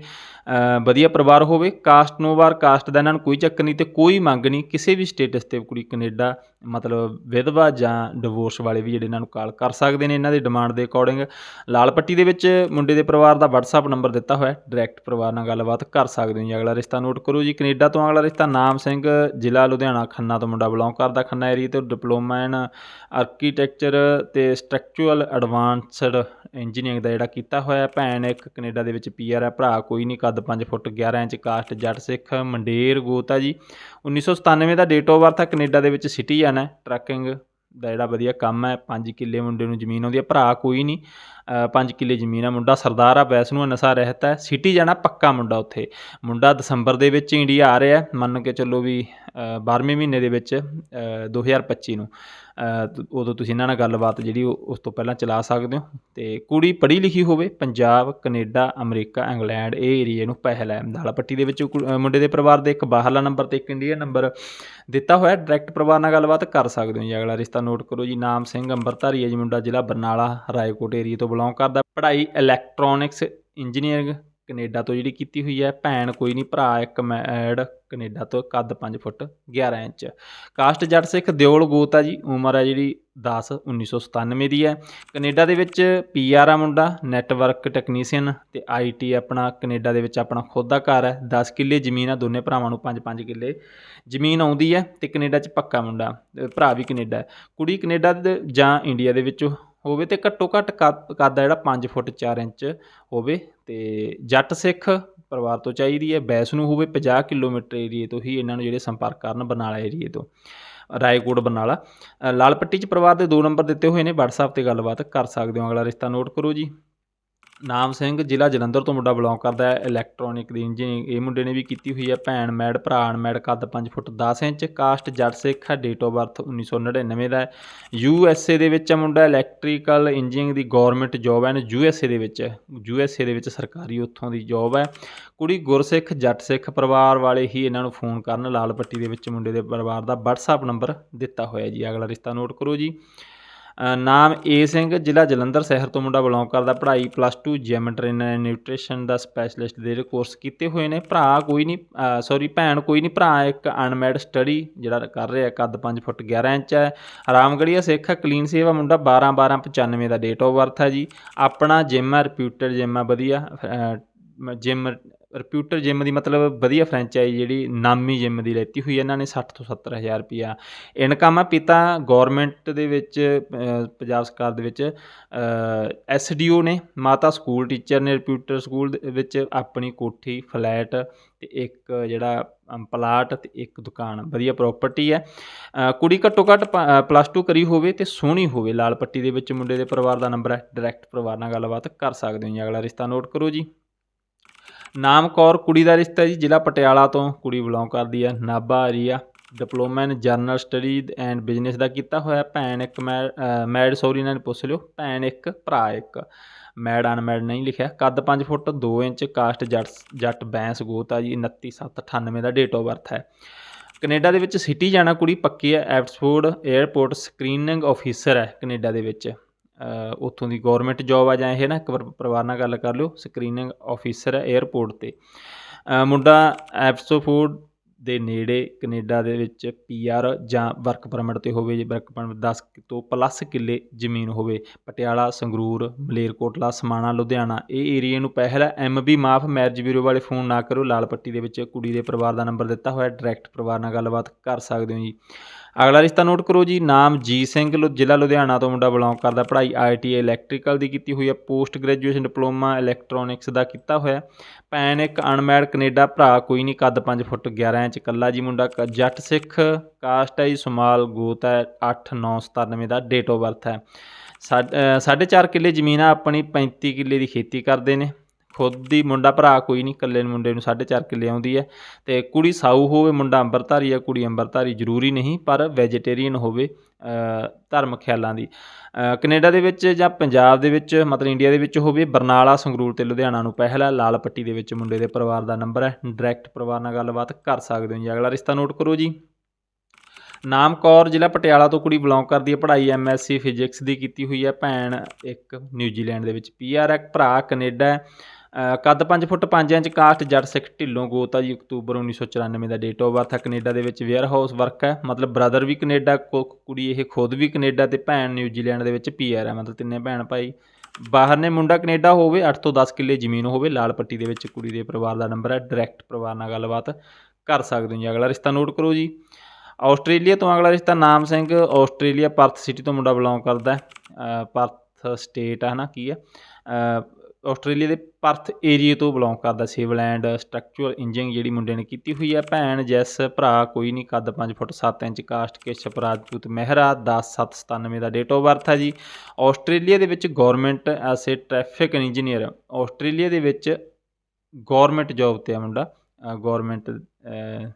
ਵਧੀਆ ਪਰਿਵਾਰ ਹੋਵੇ, ਕਾਸਟ ਨੋਵਾਰ ਕਾਸਟ ਦਾ ਇਹਨਾਂ ਨੂੰ ਕੋਈ ਚੱਕਰ ਨਹੀਂ ਤੇ ਕੋਈ ਮੰਗ ਨਹੀਂ, ਕਿਸੇ ਵੀ ਸਟੇਟਸ ਤੇ ਕੁੜੀ ਕੈਨੇਡਾ ਮਤਲਬ ਵਿਧਵਾ ਜਾਂ ਡਿਵੋਰਸ ਵਾਲੇ ਵੀ ਜਿਹੜੇ ਇਹਨਾਂ ਨੂੰ ਕਾਲ ਕਰ ਸਕਦੇ ਨੇ, ਇਹਨਾਂ ਦੇ ਡਿਮਾਂਡ ਦੇ ਅਕੋਰਡਿੰਗ ਲਾਲ ਪੱਟੀ ਦੇ ਵਿੱਚ ਮੁੰਡੇ ਦੇ ਪਰਿਵਾਰ ਦਾ WhatsApp ਨੰਬਰ ਦਿੱਤਾ ਹੋਇਆ ਡਾਇਰੈਕਟ ਪਰਿਵਾਰ ਨਾਲ ਗੱਲਬਾਤ ਕਰ ਸਕਦੇ ਹੋ ਜੀ। ਅਗਲਾ ਰਿਸ਼ਤਾ ਨੋਟ ਕਰੋ ਜੀ, ਕੈਨੇਡਾ ਤੋਂ ਅਗਲਾ ਰਿਸ਼ਤਾ ਨਾਮ ਸਿੰਘ, ਜ਼ਿਲ੍ਹਾ ਲੁਧਿਆਣਾ, ਖੰਨਾ ਤੋਂ ਮੁੰਡਾ ਬਿਲੋਂਗ ਕਰਦਾ ਖੰਨਾ ਏਰੀਆ ਤੋਂ ਡਿਪਲੋਮਾ ਇਨ ਆਰਕੀਟੈਕਚਰ ਤੇ ਸਟਰਕਚਰਲ ਐਡਵਾਂਸਡ ਇੰਜੀਨੀਅਰਿੰਗ ਦਾ ਜਿਹੜਾ ਕੀਤਾ ਹੋਇਆ ਭੈਣ ਇੱਕ ਕੈਨੇਡਾ ਦੇ ਵਿੱਚ ਪੀਆਰ ਹੈ, ਭਰਾ ਕੋਈ ਨਹੀਂ, ਕੱਦ 5 ਫੁੱਟ 11 ਇੰਚ, ਕਾਸਟ ਜੱਟ ਸਿੱਖ, ਮੰਡੇਰ ਗੋਤ ਆ ਜੀ 1997 ਦਾ ਡੇਟ ਆਫ ਬਰਥ ਹੈ, ਕੈਨੇਡਾ ਦੇ ਵਿੱਚ ਸਿਟੀ ਜਾਣਾ ਟਰੱਕਿੰਗ ਦਾ ਜਿਹੜਾ ਵਧੀਆ ਕੰਮ ਹੈ 5 ਕਿੱਲੇ ਮੁੰਡੇ ਨੂੰ ਜ਼ਮੀਨ ਆਉਂਦੀ ਹੈ ਭਰਾ ਕੋਈ ਨਹੀਂ 5 ਕਿੱਲੇ ਜ਼ਮੀਨ ਹੈ ਮੁੰਡਾ ਸਰਦਾਰ ਆ ਵੈਸ ਨੂੰ ਨਸ਼ਾ ਰਹਿਤ ਹੈ ਸਿਟੀ ਜਾਣਾ ਪੱਕਾ ਮੁੰਡਾ ਉੱਥੇ। ਮੁੰਡਾ ਦਸੰਬਰ ਦੇ ਵਿੱਚ ਇੰਡੀਆ ਆ ਰਿਹਾ ਮੰਨ ਕੇ ਚੱਲੋ ਵੀ 12ਵੇਂ ਮਹੀਨੇ ਦੇ ਵਿੱਚ ਅ, 2025 ਨੂੰ। ਉਦੋਂ ਤੁਸੀਂ ਇਹਨਾਂ ਨਾਲ ਗੱਲਬਾਤ ਜਿਹੜੀ ਉਹ ਉਸ ਤੋਂ ਪਹਿਲਾਂ ਚਲਾ ਸਕਦੇ ਹੋ। ਤੇ ਕੁੜੀ ਪੜ੍ਹੀ ਲਿਖੀ ਹੋਵੇ, ਪੰਜਾਬ, ਕੈਨੇਡਾ, ਅਮਰੀਕਾ, ਇੰਗਲੈਂਡ, ਇਹ ਏਰੀਏ ਨੂੰ ਪਹਿਲ ਹੈ ਦਾਲਾ ਪੱਟੀ ਦੇ ਵਿੱਚ ਕੁ- ਮੁੰਡੇ ਦੇ ਪਰਿਵਾਰ ਦੇ ਇੱਕ ਬਾਹਰਲਾ ਨੰਬਰ ਤੇ ਇੱਕ ਇੰਡੀਆ ਨੰਬਰ ਦਿੱਤਾ ਹੋਇਆ। ਡਾਇਰੈਕਟ ਪਰਿਵਾਰ ਨਾਲ ਗੱਲਬਾਤ ਕਰ ਸਕਦੇ ਹੋ ਜੀ। ਅਗਲਾ ਰਿਸ਼ਤਾ ਨੋਟ ਕਰੋ ਜੀ। ਨਾਮ ਸਿੰਘ, ਅੰਬਰਧਾਰੀ ਹੈ ਜੀ ਮੁੰਡਾ, ਜ਼ਿਲ੍ਹਾ ਬਰਨਾਲਾ, ਰਾਏਕੋਟ ਏਰੀਏ ਤੋਂ ਬਿਲੋਂਗ ਕਰਦਾ। ਪੜ੍ਹਾਈ ਇਲੈਕਟ੍ਰੋਨਿਕਸ ਇੰਜੀਨੀਅਰਿੰਗ ਕੈਨੇਡਾ ਤੋਂ ਜਿਹੜੀ ਕੀਤੀ ਹੋਈ ਹੈ, ਭੈਣ ਕੋਈ ਨਹੀਂ, ਭਰਾ ਇੱਕ ਮੈਡ ਕੈਨੇਡਾ ਤੋਂ ਕੱਦ 5 ਫੁੱਟ 11 ਇੰਚ। ਕਾਸਟ ਜੱਟ ਸਿੱਖ ਦਿਓਲ ਗੋਤ ਆ ਜੀ, ਉਮਰ ਹੈ ਜਿਹੜੀ 10 1997 ਦੀ ਹੈ। ਕੈਨੇਡਾ ਦੇ ਵਿੱਚ ਪੀਆਰ ਆ ਮੁੰਡਾ, ਨੈਟਵਰਕ ਟੈਕਨੀਸ਼ੀਅਨ ਤੇ ਆਈਟੀ ਆਪਣਾ, ਕੈਨੇਡਾ ਦੇ ਵਿੱਚ ਆਪਣਾ ਖੁਦ ਦਾ ਘਰ ਹੈ। 10 ਕਿੱਲੇ ਜ਼ਮੀਨ ਆ, ਦੋਨੇ ਭਰਾਵਾਂ ਨੂੰ 5-5 ਕਿੱਲੇ ਜ਼ਮੀਨ ਆਉਂਦੀ ਹੈ ਤੇ ਕੈਨੇਡਾ 'ਚ ਪੱਕਾ ਮੁੰਡਾ, ਭਰਾ ਵੀ ਕੈਨੇਡਾ ਹੈ। ਕੁੜੀ ਕੈਨੇਡਾ ਦੇ ਜਾਂ ਇੰਡੀਆ ਦੇ ਵਿੱਚ ਹੋਵੇ ਤੇ ਘੱਟੋ ਘੱਟ ਕੱਦ ਕੱਦ ਆ ਜਿਹੜਾ 5 ਫੁੱਟ 4 ਇੰਚ ਹੋਵੇ ਤੇ ਜੱਟ ਸਿੱਖ ਪਰਿਵਾਰ ਤੋਂ ਚਾਹੀਦੀ ਹੈ, ਬੈਸ ਨੂੰ ਹੋਵੇ 50 ਕਿਲੋਮੀਟਰ ਏਰੀਏ ਤੋਂ ਹੀ ਇਹਨਾਂ ਨੂੰ ਜਿਹੜੇ ਸੰਪਰਕ ਕਰਨ ਬਰਨਾਲਾ ਏਰੀਏ ਤੋਂ, ਰਾਏਕੋਟ ਬਰਨਾਲਾ। ਲਾਲ ਪੱਟੀ 'ਚ ਪਰਿਵਾਰ ਦੇ ਦੋ ਨੰਬਰ ਦਿੱਤੇ ਹੋਏ ਨੇ, WhatsApp ਤੇ ਗੱਲਬਾਤ ਕਰ ਸਕਦੇ ਹੋ, ਅਗਲਾ ਰਿਸ਼ਤਾ ਨੋਟ ਕਰੋ ਜੀ। ਨਾਮ ਸਿੰਘ ਜ਼ਿਲ੍ਹਾ ਜਲੰਧਰ ਤੋਂ ਮੁੰਡਾ ਬਿਲੋਂਗ ਕਰਦਾ ਹੈ ਇਲੈਕਟ੍ਰੋਨਿਕ ਦੀ ਇੰਜੀਨੀਅਰਿੰਗ ਇਹ ਮੁੰਡੇ ਨੇ ਵੀ ਕੀਤੀ ਹੋਈ ਹੈ ਭੈਣ ਮੈਡ ਭਰਾ ਅਨਮੈਡ ਕੱਦ 5 ਫੁੱਟ 10 ਇੰਚ, ਕਾਸਟ ਜੱਟ ਸਿੱਖ ਹੈ ਡੇਟ ਆਫ ਬਰਥ 1999 ਦਾ ਹੈ। ਯੂ ਐਸ ਏ ਦੇ ਵਿੱਚ ਮੁੰਡਾ ਇਲੈਕਟ੍ਰੀਕਲ ਇੰਜੀਨੀਅਰਿੰਗ ਦੀ ਗਵਰਨਮੈਂਟ ਜੌਬ ਹੈ ਯੂ ਐਸ ਏ ਦੇ ਵਿੱਚ ਯੂ ਐਸ ਏ ਦੇ ਵਿੱਚ ਸਰਕਾਰੀ ਉੱਥੋਂ ਦੀ ਜੌਬ ਹੈ। ਕੁੜੀ ਗੁਰਸਿੱਖ, ਜੱਟ ਸਿੱਖ ਪਰਿਵਾਰ ਵਾਲੇ ਹੀ ਇਹਨਾਂ ਨੂੰ ਫੋਨ ਕਰਨ, ਲਾਲ ਪੱਟੀ ਦੇ ਵਿੱਚ ਮੁੰਡੇ ਦੇ ਪਰਿਵਾਰ ਦਾ WhatsApp ਨੰਬਰ ਦਿੱਤਾ ਹੋਇਆ ਜੀ। ਅਗਲਾ ਰਿਸ਼ਤਾ ਨੋਟ ਕਰੋ ਜੀ। ਨਾਮ ਏ ਸਿੰਘ, ਜ਼ਿਲ੍ਹਾ ਜਲੰਧਰ ਸ਼ਹਿਰ ਤੋਂ ਮੁੰਡਾ ਬਿਲੋਂਗ ਕਰਦਾ। ਪੜ੍ਹਾਈ plus 2 gym trainer and nutrition the specialist ਦੇ ਕੋਰਸ ਕੀਤੇ ਹੋਏ ਨੇ। ਭਰਾ ਕੋਈ ਨਹੀਂ ਸੌਰੀ ਭੈਣ ਕੋਈ ਨਹੀਂ, ਭਰਾ ਇੱਕ ਅਨਮੈਡ ਸਟੱਡੀ ਜਿਹੜਾ ਕਰ ਰਿਹਾ ਕੱਦ 5 ਫੁੱਟ 11 ਇੰਚ ਹੈ। ਰਾਮਗੜੀਆ ਸਿੱਖ ਹੈ ਕਲੀਨ ਸੇਵਾ ਮੁੰਡਾ 12 12 95 ਦਾ ਡੇਟ ਆਫ ਬਰਥ ਹੈ ਜੀ। ਆਪਣਾ ਜਿਮ ਹੈ ਰਿਪਿਊਟਡ ਜਿਮ ਹੈ, ਵਧੀਆ ਜਿਮ ਰਿਪਿਊਟਰ ਜਿਮ ਦੀ ਮਤਲਬ ਵਧੀਆ ਫਰੈਂਚਾਈਜ਼ ਜਿਹੜੀ ਨਾਮੀ ਜਿਮ ਦੀ ਲੈਤੀ ਹੋਈ ਹੈ ਇਹਨਾਂ ਨੇ 60 ਤੋਂ 70 ਹਜ਼ਾਰ ਰੁਪਿਆ ਇਨਕਮ ਹੈ ਪਿਤਾ ਗਵਰਨਮੈਂਟ ਦੇ ਵਿੱਚ ਪੰਜਾਬ ਸਰਕਾਰ ਦੇ ਵਿੱਚ ਐਸਡੀਓ ਨੇ, ਮਾਤਾ ਸਕੂਲ ਟੀਚਰ ਨੇ ਰਿਪਿਊਟਰ ਸਕੂਲ ਦੇ ਵਿੱਚ ਆਪਣੀ ਕੋਠੀ ਫਲੈਟ ਤੇ ਇੱਕ ਜਿਹੜਾ ਪਲਾਟ ਤੇ ਇੱਕ ਦੁਕਾਨ। ਵਧੀਆ ਪ੍ਰਾਪਰਟੀ ਹੈ ਕੁੜੀ ਘੱਟੋ ਘੱਟ ਪਲੱਸ 2 ਕਰੀ ਹੋਵੇ ਤੇ ਸੋਹਣੀ ਹੋਵੇ। ਲਾਲ ਪੱਟੀ ਦੇ ਵਿੱਚ ਮੁੰਡੇ ਦੇ ਪਰਿਵਾਰ ਦਾ ਨੰਬਰ ਹੈ। ਡਾਇਰੈਕਟ ਪਰਿਵਾਰ ਨਾਲ ਗੱਲਬਾਤ ਕਰ ਸਕਦੇ ਹੋ ਜੀ। ਅਗਲਾ ਰਿਸ਼ਤਾ ਨੋਟ ਕਰੋ ਜੀ। ਨਾਮ ਕੌਰ ਕੁੜੀ ਦਾ ਰਿਸ਼ਤਾ ਜੀ, ਜ਼ਿਲ੍ਹਾ ਪਟਿਆਲਾ ਤੋਂ ਕੁੜੀ ਬਿਲੋਂਗ ਕਰਦੀ ਹੈ Nabha area diploma in general study and business ਦਾ ਕੀਤਾ ਹੋਇਆ ਭੈਣ ਇੱਕ ਮੈਡ ਸੌਰੀ ਇਹਨਾਂ ਨੇ ਪੁੱਛ ਲਿਓ। ਭੈਣ ਇੱਕ, ਭਰਾ ਇੱਕ। ਮੈਡ ਅਨਮੈਡ ਨਹੀਂ ਲਿਖਿਆ। ਕੱਦ 5 ਫੁੱਟ 2 ਇੰਚ, ਕਾਸਟ ਜੱਟ ਜੱਟ ਬੈਂਸ ਗੋਤ ਆ ਜੀ 29798 ਦਾ ਡੇਟ ਆਫ ਬਰਥ ਹੈ। ਕੈਨੇਡਾ ਦੇ ਵਿੱਚ ਸਿਟੀ ਜਾਣਾ ਕੁੜੀ ਪੱਕੀ ਹੈ ਐਪਸਫੋਰਡ 에ਅਰਪੋਰਟ ਸਕਰੀਨਿੰਗ ਆਫੀਸਰ ਹੈ ਕੈਨੇਡਾ ਦੇ ਵਿੱਚ। ਉੱਥੋਂ ਦੀ ਗਵਰਨਮੈਂਟ ਜੌਬ ਆ ਜਾਂ ਇਹ ਨਾ ਇੱਕ ਵਾਰ ਪਰਿਵਾਰ ਨਾਲ ਗੱਲ ਕਰ ਲਿਓ ਸਕਰੀਨਿੰਗ ਆਫੀਸਰ ਹੈ 에ਅਰਪੋਰਟ ਤੇ ਮੁੰਡਾ ਐਪਸਫੋਰਡ ਦੇ ਨੇੜੇ ਕੈਨੇਡਾ ਦੇ ਵਿੱਚ ਪੀਆਰ ਜਾਂ ਵਰਕ ਪਰਮਿਟ ਤੇ ਹੋਵੇ, ਜੇ ਵਰਕ ਪਰਮਿਟ 10 ਤੋਂ ਪਲੱਸ ਕਿੱਲੇ ਜ਼ਮੀਨ ਹੋਵੇ, ਪਟਿਆਲਾ, ਸੰਗਰੂਰ, ਮਲੇਰਕੋਟਲਾ, ਸਮਾਣਾ, ਲੁਧਿਆਣਾ, ਇਹ ਏਰੀਏ ਨੂੰ ਪਹਿਲ ਹੈ ਐਮਬੀ ਮਾਫ ਮੈਰਿਜ ਬਿਊਰੋ ਵਾਲੇ ਫੋਨ ਨਾ ਕਰੋ ਲਾਲ ਪੱਟੀ ਦੇ ਵਿੱਚ ਕੁੜੀ ਦੇ ਪਰਿਵਾਰ ਦਾ ਨੰਬਰ ਦਿੱਤਾ ਹੋਇਆ ਡਾਇਰੈਕਟ ਪਰਿਵਾਰ ਨਾਲ ਗੱਲਬਾਤ ਕਰ ਸਕਦੇ ਹੋ ਜੀ। ਅਗਲਾ ਰਿਸ਼ਤਾ ਨੋਟ ਕਰੋ ਜੀ ਨਾਮ ਜੀ ਸਿੰਘ ਲੁ- ਜ਼ਿਲ੍ਹਾ ਲੁਧਿਆਣਾ ਤੋਂ ਮੁੰਡਾ ਬਿਲੋਂਗ ਕਰਦਾ ਪੜ੍ਹਾਈ ਆਈਟੀਆਈ ਇਲੈਕਟ੍ਰੀਕਲ ਦੀ ਕੀਤੀ ਹੋਈ ਹੈ ਪੋਸਟ ਗ੍ਰੈਜੂਏਸ਼ਨ ਡਿਪਲੋਮਾ ਇਲੈਕਟ੍ਰੋਨਿਕਸ ਦਾ ਕੀਤਾ ਹੋਇਆ ਭੈਣ ਇੱਕ ਅਨਮੈਡ ਕੈਨੇਡਾ ਭਰਾ ਕੋਈ ਨਹੀਂ ਕੱਦ 5 ਫੁੱਟ 11 ਇੰਚ ਕੱਲਾ ਜੀ ਮੁੰਡਾ ਕ- ਜੱਟ ਸਿੱਖ ਕਾਸਟ ਹੈ ਜੀ ਸਮਾਲ ਗੋਤ ਹੈ 8 9 97 ਦਾ ਡੇਟ ਆਫ ਬਰਥ ਹੈ। ਸਾ- ਅ, ਸਾਢੇ ਚਾਰ ਕਿੱਲੇ ਜ਼ਮੀਨ ਆ ਆਪਣੀ 35 ਕਿੱਲੇ ਦੀ ਖੇਤੀ ਕਰਦੇ ਨੇ। ਖੁਦ ਦੀ ਮੁੰਡਾ ਭਰਾ ਕੋਈ ਨਹੀਂ ਇਕੱਲੇ ਮੁੰਡੇ ਨੂੰ ਸਾਢੇ ਚਾਰ ਕਿੱਲੇ ਆਉਂਦੀ ਹੈ ਤੇ ਕੁੜੀ ਸਾਊ ਹੋਵੇ ਮੁੰਡਾ ਅੰਬਰਧਾਰੀ ਹੈ ਕੁੜੀ ਅੰਬਰਧਾਰੀ ਜ਼ਰੂਰੀ ਨਹੀਂ ਪਰ ਵੈਜੀਟੇਰੀਅਨ ਹੋਵੇ ਧਰਮ ਖਿਆਲਾਂ ਦੀ। ਅ, ਕੈਨੇਡਾ ਦੇ ਵਿੱਚ ਜਾਂ ਪੰਜਾਬ ਦੇ ਵਿੱਚ ਮਤਲਬ ਇੰਡੀਆ ਦੇ ਵਿੱਚ ਹੋਵੇ ਬਰਨਾਲਾ ਸੰਗਰੂਰ ਤੇ ਲੁਧਿਆਣਾ ਨੂੰ ਪਹਿਲਾ ਲਾਲ ਪੱਟੀ ਦੇ ਵਿੱਚ ਮੁੰਡੇ ਦੇ ਪਰਿਵਾਰ ਦਾ ਨੰਬਰ ਹੈ ਡਾਇਰੈਕਟ ਪਰਿਵਾਰ ਨਾਲ ਗੱਲਬਾਤ ਕਰ ਸਕਦੇ ਹੋ ਜੀ। ਅਗਲਾ ਰਿਸ਼ਤਾ ਨੋਟ ਕਰੋ ਜੀ। ਨਾਮ ਕੌਰ ਜ਼ਿਲ੍ਹਾ ਪਟਿਆਲਾ ਤੋਂ ਕੁੜੀ ਬਿਲੋਂਗ ਕਰਦੀ ਹੈ ਪੜ੍ਹਾਈ ਐਮਐਸਸੀ ਫਿਜ਼ਿਕਸ ਦੀ ਕੀਤੀ ਹੋਈ ਹੈ ਭੈਣ ਇੱਕ ਨਿਊਜ਼ੀਲੈਂਡ ਦੇ ਵਿੱਚ ਪੀਆਰ ਹੈ ਭਰਾ ਕੈਨੇਡਾ ਹੈ। ਕੱਦ 5 ਫੁੱਟ 5 ਇੰਚ ਕਾਸਟ ਜੱਟ ਸਿੱਖ ਢਿੱਲੋਂ ਗੋਤਾ ਜੀ, ਅਕਤੂਬਰ 1994 ਦਾ ਡੇਟ ਆਫ ਬਰਥ ਹੈ ਕੈਨੇਡਾ ਦੇ ਵਿੱਚ ਵੇਅਰ ਹਾਊਸ ਵਰਕ ਹੈ ਮਤਲਬ ਬ੍ਰਦਰ ਵੀ ਕੈਨੇਡਾ, ਕੁ- ਕੁੜੀ ਇਹ ਖੁਦ ਵੀ ਕੈਨੇਡਾ ਤੇ ਭੈਣ ਨਿਊਜ਼ੀਲੈਂਡ ਦੇ ਵਿੱਚ ਪੀਆਰ ਹੈ ਮਤਲਬ ਤਿੰਨੇ ਭੈਣ ਭਾਈ। ਬਾਹਰ ਨੇ ਮੁੰਡਾ ਕੈਨੇਡਾ ਹੋਵੇ 8 ਤੋਂ 10 ਕਿੱਲੇ ਜ਼ਮੀਨ ਹੋਵੇ, ਲਾਲ ਪੱਟੀ ਦੇ ਵਿੱਚ ਕੁੜੀ ਦੇ ਪਰਿਵਾਰ ਦਾ ਨੰਬਰ ਹੈ ਡਾਇਰੈਕਟ ਪਰਿਵਾਰ ਨਾਲ ਗੱਲਬਾਤ ਕਰ ਸਕਦੇ ਹੋ ਜੀ। ਅਗਲਾ ਰਿਸ਼ਤਾ ਨੋਟ ਕਰੋ ਜੀ। ਆਸਟ੍ਰੇਲੀਆ ਤੋਂ ਅਗਲਾ ਰਿਸ਼ਤਾ ਨਾਮ ਸਿੰਘ। ਆਸਟ੍ਰੇਲੀਆ ਪਰਥ ਸਿਟੀ ਤੋਂ ਮੁੰਡਾ ਬਿਲੋਂਗ ਕਰਦਾ। ਹੈ ਪਰਥ ਸਟੇਟ ਹੈ ਨਾ ਕੀ ਹੈ ਆਸਟ੍ਰੇਲੀਆ ਦੇ ਪਰਥ ਏਰੀਆ ਤੋਂ ਬਿਲੋਂਗ ਕਰਦਾ ਸਿਵਲ ਐਂਡ ਸਟਰਕਚਰਲ ਇੰਜੀਨੀਅਰਿੰਗ ਜਿਹੜੀ ਮੁੰਡੇ ਨੇ ਕੀਤੀ ਹੋਈ ਹੈ, ਭੈਣ, ਜੈਸ, ਭਰਾ, ਕੋਈ ਨਹੀਂ, ਕੱਦ 5 foot 7 inch, caste Keshav Rajput Mehra 10 7 97 ਦਾ ਡੇਟ ਆਫ ਬਰਥ ਹੈ ਜੀ। ਆਸਟ੍ਰੇਲੀਆ ਦੇ ਵਿੱਚ government S A traffic engineer Australia ਦੇ ਵਿੱਚ ਗਵਰਨਮੈਂਟ ਜੌਬ ਤੇ ਆ ਮੁੰਡਾ ਗਵਰਨਮੈਂਟ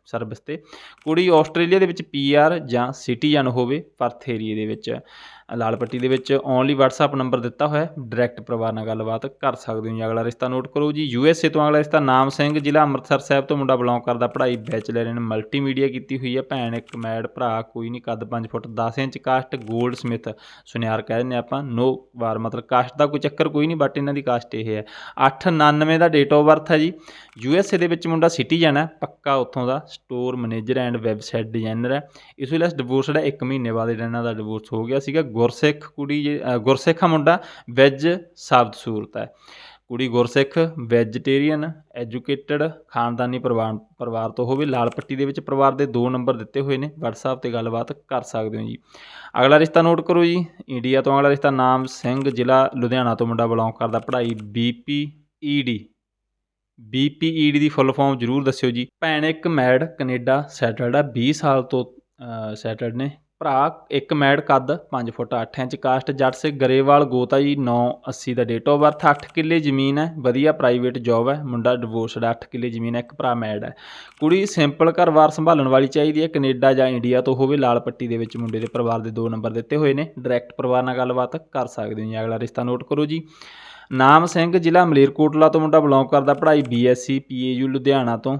ਸਰਵਿਸ ਤੇ। ਕੁੜੀ ਆਸਟ੍ਰੇਲੀਆ ਦੇ ਵਿੱਚ ਪੀਆਰ ਜਾਂ ਸਿਟੀਜ਼ਨ ਹੋਵੇ ਪਰਥ ਏਰੀਏ ਦੇ ਵਿੱਚ, ਲਾਲ ਪੱਟੀ ਦੇ ਵਿੱਚ ਓਨਲੀ WhatsApp ਨੰਬਰ ਦਿੱਤਾ ਹੋਇਆ ਡਾਇਰੈਕਟ ਪਰਿਵਾਰ ਨਾਲ ਗੱਲਬਾਤ ਕਰ ਸਕਦੇ ਹੋ ਜੀ। ਅਗਲਾ ਰਿਸ਼ਤਾ ਨੋਟ ਕਰੋ ਜੀ। ਯੂਐਸਏ ਤੋਂ ਅਗਲਾ ਰਿਸ਼ਤਾ ਨਾਮ ਸਿੰਘ, ਜ਼ਿਲ੍ਹਾ ਅੰਮ੍ਰਿਤਸਰ ਸਾਹਿਬ ਤੋਂ ਮੁੰਡਾ ਬਿਲੋਂਗ ਕਰਦਾ। ਪੜ੍ਹਾਈ ਬੈਚਲਰ ਇਨ ਮਲਟੀਮੀਡੀਆ ਕੀਤੀ ਹੋਈ ਹੈ। ਭੈਣ, ਇੱਕ ਮੈਡ ਭਰਾ, ਕੋਈ ਨਹੀਂ, ਕੱਦ 5 ਫੁੱਟ 10 ਇੰਚ, ਕਾਸਟ 골ਡ ਸਮਿਥ ਸੁਨਿਆਰ ਕਹਿ ਦਿੰਦੇ ਆਪਾਂ, ਨੋ ਵਾਰ, ਮਤਲਬ ਕਾਸਟ ਦਾ ਕੋਈ ਚੱਕਰ ਕੋਈ ਨਹੀਂ ਬਟ ਇਹਨਾਂ ਦੀ ਕਾਸਟ ਇਹ ਹੈ। 899 ਦਾ ਡੇਟ ਆਫ ਬਰਥ ਹੈ ਜੀ। ਯੂਐਸਏ ਦੇ ਵਿੱਚ ਮੁੰਡਾ ਸਿਟੀਜ਼ਨ ਹੈ, ਪੱਕਾ ਉੱਥੋਂ ਦਾ store manager and website designer ਹੈ, ਇਸ ਵੇਲੇ ਡਿਵੋਰਸਡ ਹੈ 1 ਮਹੀਨੇ ਬਾਅਦ ਇਹਨਾਂ ਦਾ ਡਿਵੋਰਸ ਹੋ ਗਿਆ ਸੀਗਾ, ਗੁਰਸਿੱਖ ਕੁੜੀ ਜੇ- ਗੁਰਸਿੱਖ ਮੁੰਡਾ ਵੈਜ ਸਾਬਤ ਸੂਰਤ ਹੈ। ਕੁੜੀ ਗੁਰਸਿੱਖ ਵੈਜੀਟੇਰੀਅਨ ਐਜੂਕੇਟਡ ਖਾਨਦਾਨੀ ਪਰਿਵਾਰ ਪਰਿਵਾਰ ਤੋਂ ਹੋਵੇ, ਲਾਲ ਪੱਟੀ ਦੇ ਵਿੱਚ ਪਰਿਵਾਰ ਦੇ ਦੋ ਨੰਬਰ ਦਿੱਤੇ ਹੋਏ ਨੇ, WhatsApp ਤੇ ਗੱਲਬਾਤ ਕਰ ਸਕਦੇ ਹੋ ਜੀ। ਅਗਲਾ ਰਿਸ਼ਤਾ ਨੋਟ ਕਰੋ ਜੀ ਇੰਡੀਆ ਤੋਂ ਅਗਲਾ ਰਿਸ਼ਤਾ ਨਾਮ ਸਿੰਘ, ਜ਼ਿਲ੍ਹਾ ਲੁਧਿਆਣਾ ਤੋਂ ਮੁੰਡਾ ਬਿਲੋਂਗ ਕਰਦਾ, ਪੜ੍ਹਾਈ BPED BPED ਦੀ ਫੁੱਲ ਫਾਰਮ ਜਰੂਰ ਦੱਸਿਓ ਜੀ। ਭੈਣ ਇੱਕ ਮੈਡ ਕੈਨੇਡਾ, ਸੈਟਲਡ ਆ 20 ਸਾਲ ਤੋਂ ਸੈਟਲਡ ਨੇ। ਭਰਾ ਇੱਕ ਮੈਡ ਕੱਦ 5 ਫੁੱਟ 8 ਇੰਚ, ਕਾਸਟ, ਜੱਟ ਸੇ ਗਰੇਵਾਲ, ਗੋਤਾ ਜੀ 980 ਦਾ ਡੇਟ ਆਫ ਬਰਥ 8 ਕਿੱਲੇ ਜ਼ਮੀਨ ਹੈ, ਵਧੀਆ ਪ੍ਰਾਈਵੇਟ ਜੌਬ ਹੈ, ਮੁੰਡਾ ਡਿਵੋਰਸਡ 8 ਕਿੱਲੇ ਜ਼ਮੀਨ ਹੈ, ਇੱਕ ਭਰਾ ਮੈਡ ਹੈ। ਕੁੜੀ ਸਿੰਪਲ ਘਰ-ਬਾਰ ਸੰਭਾਲਣ ਵਾਲੀ ਚਾਹੀਦੀ ਹੈ, ਕੈਨੇਡਾ ਜਾਂ ਇੰਡੀਆ ਤੋਂ ਹੋਵੇ, ਲਾਲ ਪੱਟੀ ਦੇ ਵਿੱਚ ਮੁੰਡੇ ਦੇ ਪਰਿਵਾਰ ਦੇ ਦੋ ਨੰਬਰ ਦਿੱਤੇ ਹੋਏ ਨੇ। ਡਾਇਰੈਕਟ ਪਰਿਵਾਰ ਨਾਲ ਗੱਲਬਾਤ ਕਰ ਸਕਦੇ ਹੋ ਜੀ, ਅਗਲਾ ਰਿਸ਼ਤਾ ਨੋਟ ਕਰੋ ਜੀ। ਨਾਮ ਸਿੰਘ ਜ਼ਿਲ੍ਹਾ ਮਲੇਰਕੋਟਲਾ ਤੋਂ ਮੁੰਡਾ ਬਿਲੋਂਗ ਕਰਦਾ, ਪੜ੍ਹਾਈ ਬੀਐਸਸੀ ਪੀਏਯੂ ਲੁਧਿਆਣਾ ਤੋਂ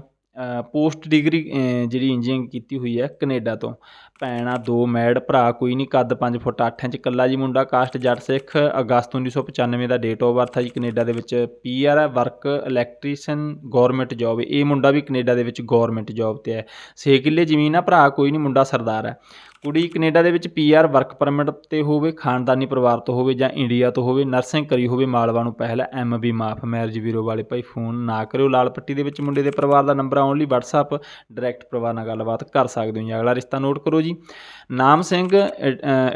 ਪੋਸਟ ਡਿਗਰੀ ਜਿਹੜੀ ਇੰਜੀਨੀਅਰਿੰਗ ਕੀਤੀ ਹੋਈ ਹੈ ਕੈਨੇਡਾ ਤੋਂ। ਭੈਣਾ ਦੋ ਮੈੜ, ਭਰਾ ਕੋਈ ਨਹੀਂ, ਕੱਦ 5 ਫੁੱਟ 8 ਇੰਚ ਕੱਲਾ ਜੀ ਮੁੰਡਾ ਕਾਸਟ ਜੱਟ ਸਿੱਖ, ਅਗਸਤ 1995 ਦਾ ਡੇਟ ਆਫ ਬਰਥ ਹੈ ਜੀ ਕੈਨੇਡਾ ਦੇ ਵਿੱਚ ਪੀਆਰ ਹੈ ਵਰਕ ਇਲੈਕਟ੍ਰੀਸ਼ੀਅਨ ਗਵਰਨਮੈਂਟ ਜੌਬ ਇਹ ਮੁੰਡਾ ਵੀ ਕੈਨੇਡਾ ਦੇ ਵਿੱਚ ਗਵਰਨਮੈਂਟ ਜੌਬ ਤੇ ਹੈ। 6 ਕਿੱਲੇ ਜ਼ਮੀਨ ਆ, ਭਰਾ ਕੋਈ ਨਹੀਂ, ਮੁੰਡਾ ਸਰਦਾਰ ਹੈ। ਕੁੜੀ ਕੈਨੇਡਾ ਦੇ ਵਿੱਚ ਪੀਆਰ ਵਰਕ ਪਰਮਿਟ ਤੇ ਹੋਵੇ, ਖਾਨਦਾਨੀ ਪਰਿਵਾਰ ਤੋਂ ਹੋਵੇ ਜਾਂ ਇੰਡੀਆ ਤੋਂ ਹੋਵੇ ਨਰਸਿੰਗ ਕਰੀ ਹੋਵੇ, ਮਾਲਵਾ ਨੂੰ ਪਹਿਲਾ ਐਮਬੀ ਮਾਫ ਮੈਰਿਜ ਵੀਰੋ ਵਾਲੇ ਭਾਈ ਫੋਨ ਨਾ ਕਰਿਓ, ਲਾਲ ਪੱਟੀ ਦੇ ਵਿੱਚ ਮੁੰਡੇ ਦੇ ਪਰਿਵਾਰ ਦਾ ਨੰਬਰ ਓਨਲੀ WhatsApp ਡਾਇਰੈਕਟ ਪਰਿਵਾਰ ਨਾਲ ਗੱਲਬਾਤ ਕਰ ਸਕਦੇ ਹੋ ਜੀ। ਅਗਲਾ ਰਿਸ਼ਤਾ ਨੋਟ ਕਰੋ ਜੀ। ਨਾਮ ਸਿੰਘ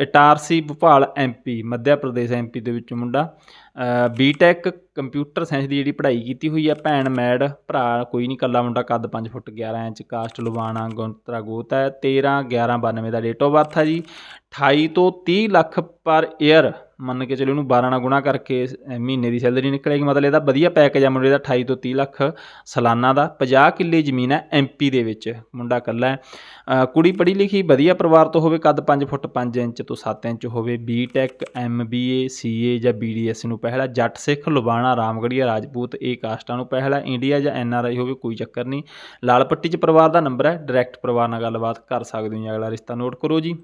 ਇਟਾਰਸੀ, ਭੋਪਾਲ ਐਮਪੀ ਮੱਧਿਆ ਪ੍ਰਦੇਸ਼ ਐਮਪੀ ਦੇ ਵਿੱਚ ਮੁੰਡਾ। ਬੀਟੈਕ ਕੰਪਿਊਟਰ ਸਾਇੰਸ ਦੀ ਜਿਹੜੀ ਪੜ੍ਹਾਈ ਕੀਤੀ ਹੋਈ ਹੈ ਭੈਣ ਮੈਡ ਭਰਾ, ਕੋਈ ਨਹੀਂ ਕੱਲਾ ਮੁੰਡਾ ਕੱਦ 5 foot 11 inch, caste, Lubana, Guntra, ਗੋਤ ਹੈ 13 11 92 ਦਾ ਡੇਟ ਆਫ ਬਰਥ ਹੈ ਜੀ 28 ਤੋਂ 30 ਲੱਖ ਪਰ ਈਅਰ ਮੰਨ ਕੇ ਚਲੋ ਇਹਨੂੰ 12 ਨਾਲ ਗੁਣਾ ਕਰਕੇ ਮਹੀਨੇ ਦੀ ਸੈਲਰੀ ਨਿਕਲੇਗੀ, ਮਤਲਬ ਇਹਦਾ ਵਧੀਆ ਪੈਕੇਜ ਆ ਮੁੰਡੇ ਦਾ 28 ਤੋਂ 30 ਲੱਖ ਸਾਲਾਨਾ ਦਾ 50 ਕਿੱਲੇ ਜ਼ਮੀਨ ਹੈ ਐਮਪੀ ਦੇ ਵਿੱਚ, ਮੁੰਡਾ ਇਕੱਲਾ ਹੈ। ਕੁੜੀ ਪੜ੍ਹੀ ਲਿਖੀ ਵਧੀਆ ਪਰਿਵਾਰ ਤੋਂ ਹੋਵੇ, ਕੱਦ 5 ਫੁੱਟ 5 ਇੰਚ ਤੋਂ 7 ਇੰਚ ਹੋਵੇ ਬੀਟੈਕ ਐਮਬੀਏ ਸੀਏ ਜਾਂ ਬੀਡੀਐਸ ਨੂੰ ਪਹਿਲਾ ਜੱਟ ਸਿੱਖ ਲੁਬਾਣਾ ਰਾਮਗੜੀਆ ਰਾਜਪੂਤ, ਇਹ ਕਾਸਟਾਂ ਨੂੰ ਪਹਿਲਾ ਇੰਡੀਆ ਜਾਂ ਐਨਆਰਆਈ ਹੋਵੇ, ਕੋਈ ਚੱਕਰ ਨਹੀਂ। ਲਾਲ ਪੱਟੀ 'ਚ ਪਰਿਵਾਰ ਦਾ ਨੰਬਰ ਹੈ ਡਾਇਰੈਕਟ ਪਰਿਵਾਰ ਨਾਲ ਗੱਲਬਾਤ ਕਰ ਸਕਦੇ ਹੋ ਜੀ, ਅਗਲਾ ਰਿਸ਼ਤਾ ਨੋਟ ਕਰੋ ਜੀ।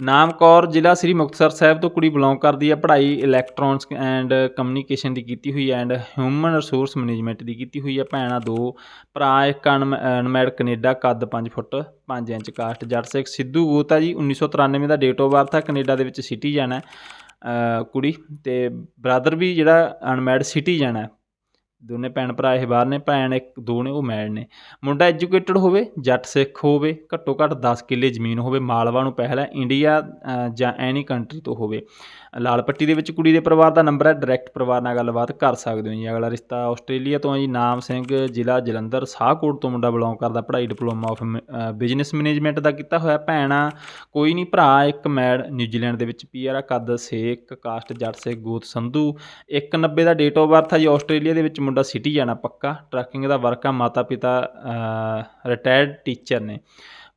ਨਾਮ ਕੌਰ ਜ਼ਿਲ੍ਹਾ ਸ੍ਰੀ ਮੁਕਤਸਰ ਸਾਹਿਬ ਤੋਂ ਕੁੜੀ ਬਿਲੋਂਗ ਕਰਦੀ ਹੈ ਪੜ੍ਹਾਈ ਇਲੈਕਟ੍ਰੋਨਿਕਸ ਐਂਡ ਕਮਿਊਨੀਕੇਸ਼ਨ ਦੀ ਕੀਤੀ ਹੋਈ ਐਂਡ ਹਿਊਮਨ ਰਿਸੋਰਸ ਮੈਨੇਜਮੈਂਟ ਦੀ ਕੀਤੀ ਹੋਈ ਹੈ ਭੈਣਾਂ ਦੋ, ਭਰਾ ਇੱਕ ਅਨਮੈਡ ਕੈਨੇਡਾ, ਕੱਦ 5 ਫੁੱਟ 5 ਇੰਚ ਕਾਸਟ, ਜੱਟ ਸਿੱਖ ਸਿੱਧੂ ਗੋਤਾ ਜੀ 1993 ਦਾ ਡੇਟ ਆਫ ਬਰਥ ਹੈ ਕੈਨੇਡਾ ਦੇ ਵਿੱਚ ਸਿਟੀ ਜਾਣਾ ਕੁੜੀ ਤੇ ਬ੍ਰਦਰ ਵੀ ਜਿਹੜਾ ਅਨਮੈਡ ਸਿਟੀ ਜਾਣਾ। ਦੋਨੇ ਭੈਣ ਭਰਾ ਇਹ ਬਾਹਰ ਨੇ, ਭੈਣ ਇੱਕ, ਦੋ ਨੇ, ਉਹ ਮੈਡ ਨੇ। ਮੁੰਡਾ ਐਜੂਕੇਟਡ ਹੋਵੇ, ਜੱਟ ਸਿੱਖ ਹੋਵੇ, ਘੱਟੋ ਘੱਟ 10 ਕਿੱਲੇ ਜ਼ਮੀਨ ਹੋਵੇ, ਮਾਲਵਾ ਨੂੰ ਪਹਿਲ ਇੰਡੀਆ ਜਾਂ ਐਨੀ ਕੰਟਰੀ ਤੋਂ ਹੋਵੇ। ਲਾਲ ਪੱਟੀ ਦੇ ਵਿੱਚ ਕੁੜੀ ਦੇ ਪਰਿਵਾਰ ਦਾ ਨੰਬਰ ਹੈ ਡਾਇਰੈਕਟ ਪਰਿਵਾਰ ਨਾਲ ਗੱਲਬਾਤ ਕਰ ਸਕਦੇ ਹੋ ਜੀ। ਅਗਲਾ ਰਿਸ਼ਤਾ ਆਸਟ੍ਰੇਲੀਆ ਤੋਂ ਹੈ ਜੀ, ਨਾਮ ਸਿੰਘ, ਜ਼ਿਲ੍ਹਾ ਜਲੰਧਰ, ਸਾਹਕੋਟ ਤੋਂ ਮੁੰਡਾ ਬਿਲੋਂਗ ਕਰਦਾ, ਪੜ੍ਹਾਈ ਡਿਪਲੋਮਾ ਆਫ ਬਿਜ਼ਨਸ ਮੈਨੇਜਮੈਂਟ ਦਾ ਕੀਤਾ ਹੋਇਆ ਭੈਣ ਆ। ਕੋਈ ਨਹੀਂ, ਭਰਾ ਇੱਕ ਮੈਡ ਨਿਊਜ਼ੀਲੈਂਡ ਦੇ ਵਿੱਚ ਪੀਆਰ ਆ, ਕੱਦ, ਸੇਕ, ਕਾਸਟ ਜੱਟ ਸੇ ਗੋਤ, ਸੰਧੂ। 190 ਦਾ ਡੇਟ ਆਫ ਬਰਥ ਆ ਜੀ, ਆਸਟ੍ਰੇਲੀਆ ਦੇ ਵਿੱਚ ਮੁੰਡਾ ਸਿਟੀ ਜਾਣਾ ਪੱਕਾ। ਟਰੱਕਿੰਗ ਦਾ ਵਰਕ ਆ ਮਾਤਾ ਪਿਤਾ ਰਿਟਾਇਰਡ ਟੀਚਰ ਨੇ।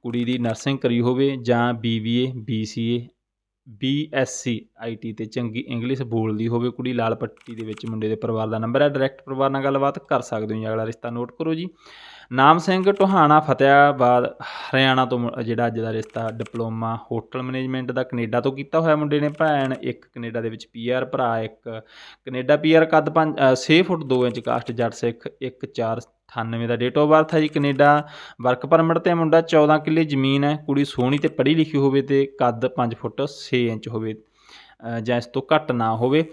ਕੁੜੀ ਦੀ ਨਰਸਿੰਗ ਕਰੀ ਹੋਵੇ ਜਾਂ ਬੀਬੀਏ ਬੀਸੀਏ ਬੀਐਸਸੀ ਆਈਟੀ ਤੇ ਚੰਗੀ ਇੰਗਲਿਸ਼ ਬੋਲਦੀ ਹੋਵੇ, ਕੁੜੀ ਲਾਲ ਪੱਟੀ ਦੇ ਵਿੱਚ ਮੁੰਡੇ ਦੇ ਪਰਿਵਾਰ ਦਾ ਨੰਬਰ ਹੈ ਡਾਇਰੈਕਟ ਪਰਿਵਾਰ ਨਾਲ ਗੱਲਬਾਤ ਕਰ ਸਕਦੇ ਹੋ ਜੀ, ਅਗਲਾ ਰਿਸ਼ਤਾ ਨੋਟ ਕਰੋ ਜੀ। ਨਾਮ ਸਿੰਘ, ਟੋਹਾਣਾ, ਫਤਿਆਬਾਦ, ਹਰਿਆਣਾ ਤੋਂ ਜਿਹੜਾ ਅੱਜ ਦਾ ਰਿਸ਼ਤਾ ਡਿਪਲੋਮਾ ਹੋਟਲ ਮੈਨੇਜਮੈਂਟ ਦਾ ਕੈਨੇਡਾ ਤੋਂ ਕੀਤਾ ਹੋਇਆ ਮੁੰਡੇ ਨੇ ਭੈਣ, ਇੱਕ ਕੈਨੇਡਾ ਦੇ ਵਿੱਚ ਪੀਆਰ ਭਰਾ ਇੱਕ ਕੈਨੇਡਾ ਪੀਆਰ ਕੱਦ 5 6 ਫੁੱਟ 2 ਇੰਚ ਕਾਸਟ ਜੱਟ ਸਿੱਖ 1498 ਦਾ ਡੇਟ ਆਫ ਬਰਥ ਹੈ ਜੀ ਕੈਨੇਡਾ। ਵਰਕ ਪਰਮਿਟ ਤੇ ਮੁੰਡਾ 14 ਕਿੱਲੇ ਜ਼ਮੀਨ ਹੈ, ਕੁੜੀ ਸੋਹਣੀ ਤੇ ਪੜ੍ਹੀ ਲਿਖੀ ਹੋਵੇ ਤੇ ਕੱਦ 5 ਫੁੱਟ 6 ਇੰਚ ਹੋਵੇ ਜਾਂ ਇਸ ਤੋਂ ਘੱਟ ਨਾ ਹੋਵੇ।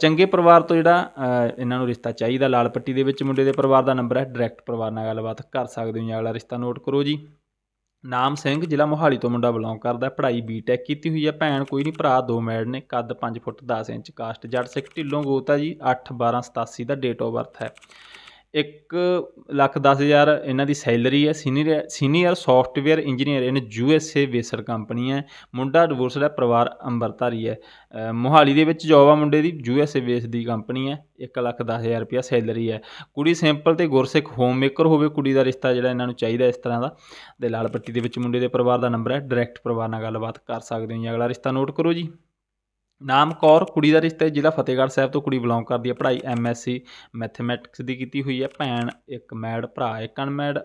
ਚੰਗੇ ਪਰਿਵਾਰ ਤੋਂ ਜਿਹੜਾ ਇਹਨਾਂ ਨੂੰ ਰਿਸ਼ਤਾ ਚਾਹੀਦਾ, ਲਾਲ ਪੱਟੀ ਦੇ ਵਿੱਚ ਮੁੰਡੇ ਦੇ ਪਰਿਵਾਰ ਦਾ ਨੰਬਰ ਹੈ ਡਾਇਰੈਕਟ ਪਰਿਵਾਰ ਨਾਲ ਗੱਲਬਾਤ ਕਰ ਸਕਦੇ ਹੋ ਜੀ, ਅਗਲਾ ਰਿਸ਼ਤਾ ਨੋਟ ਕਰੋ ਜੀ। ਨਾਮ ਸਿੰਘ ਜ਼ਿਲ੍ਹਾ ਮੋਹਾਲੀ ਤੋਂ ਮੁੰਡਾ ਬਿਲੋਂਗ ਕਰਦਾ ਪੜ੍ਹਾਈ ਬੀਟੈਕ ਕੀਤੀ ਹੋਈ ਹੈ, ਭੈਣ ਕੋਈ ਨਹੀਂ, ਭਰਾ ਦੋ ਮੈਡ ਨੇ, ਕੱਦ 5 ਫੁੱਟ 10 ਇੰਚ ਕਾਸਟ ਜੱਟ ਸਿੱਖ ਢਿੱਲੋਂ ਗੋਤਾ ਜੀ 8 12 87 ਦਾ ਡੇਟ ਆਫ ਬਰਥ ਹੈ। ਇੱਕ ਲੱਖ ਦਸ ਹਜ਼ਾਰ ਇਹਨਾਂ ਦੀ ਸੈਲਰੀ ਹੈ। Senior senior software engineer in U S A based company ਹੈ। ਮੁੰਡਾ ਡਿਵੋਰਸਡ ਹੈ, ਪਰਿਵਾਰ ਅੰਬਰਧਾਰੀ ਹੈ। ਮੋਹਾਲੀ ਦੇ ਵਿੱਚ ਜੋਬ ਆ ਮੁੰਡੇ ਦੀ, ਯੂ ਐਸ ਏ ਬੇਸ ਦੀ ਕੰਪਨੀ ਹੈ। 1 ਲੱਖ ਦਸ ਹਜ਼ਾਰ ਰੁਪਇਆ ਸੈਲਰੀ ਹੈ। ਕੁੜੀ ਸਿੰਪਲ ਤੇ ਗੁਰਸਿੱਖ ਹੋਮ ਮੇਕਰ ਹੋਵੇ, ਕੁੜੀ ਦਾ ਰਿਸ਼ਤਾ ਜਿਹੜਾ ਇਹਨਾਂ ਨੂੰ ਚਾਹੀਦਾ ਇਸ ਤਰ੍ਹਾਂ ਦਾ। ਤੇ ਲਾਲ ਪੱਟੀ ਦੇ ਵਿੱਚ ਮੁੰਡੇ ਦੇ ਪਰਿਵਾਰ ਦਾ ਨੰਬਰ ਹੈ। ਡਾਇਰੈਕਟ ਪਰਿਵਾਰ ਨਾਲ ਗੱਲਬਾਤ ਕਰ ਸਕਦੇ ਹੋ ਜੀ। ਅਗਲਾ ਰਿਸ਼ਤਾ ਨੋਟ ਕਰੋ ਜੀ। ਨਾਮ ਕੌਰ ਕੁੜੀ ਦਾ ਰਿਸ਼ਤਾ ਹੈ, ਜ਼ਿਲ੍ਹਾ ਫਤਿਹਗੜ੍ਹ ਸਾਹਿਬ ਤੋਂ ਕੁੜੀ ਬਿਲੋਂਗ ਕਰਦੀ ਹੈ ਪੜ੍ਹਾਈ ਐਮਐਸਸੀ ਮੈਥਮੈਟਿਕਸ ਦੀ ਕੀਤੀ ਹੋਈ ਹੈ ਭੈਣ ਇੱਕ ਮੈਡ ਭਰਾ ਇੱਕ ਅਨਮੈਡ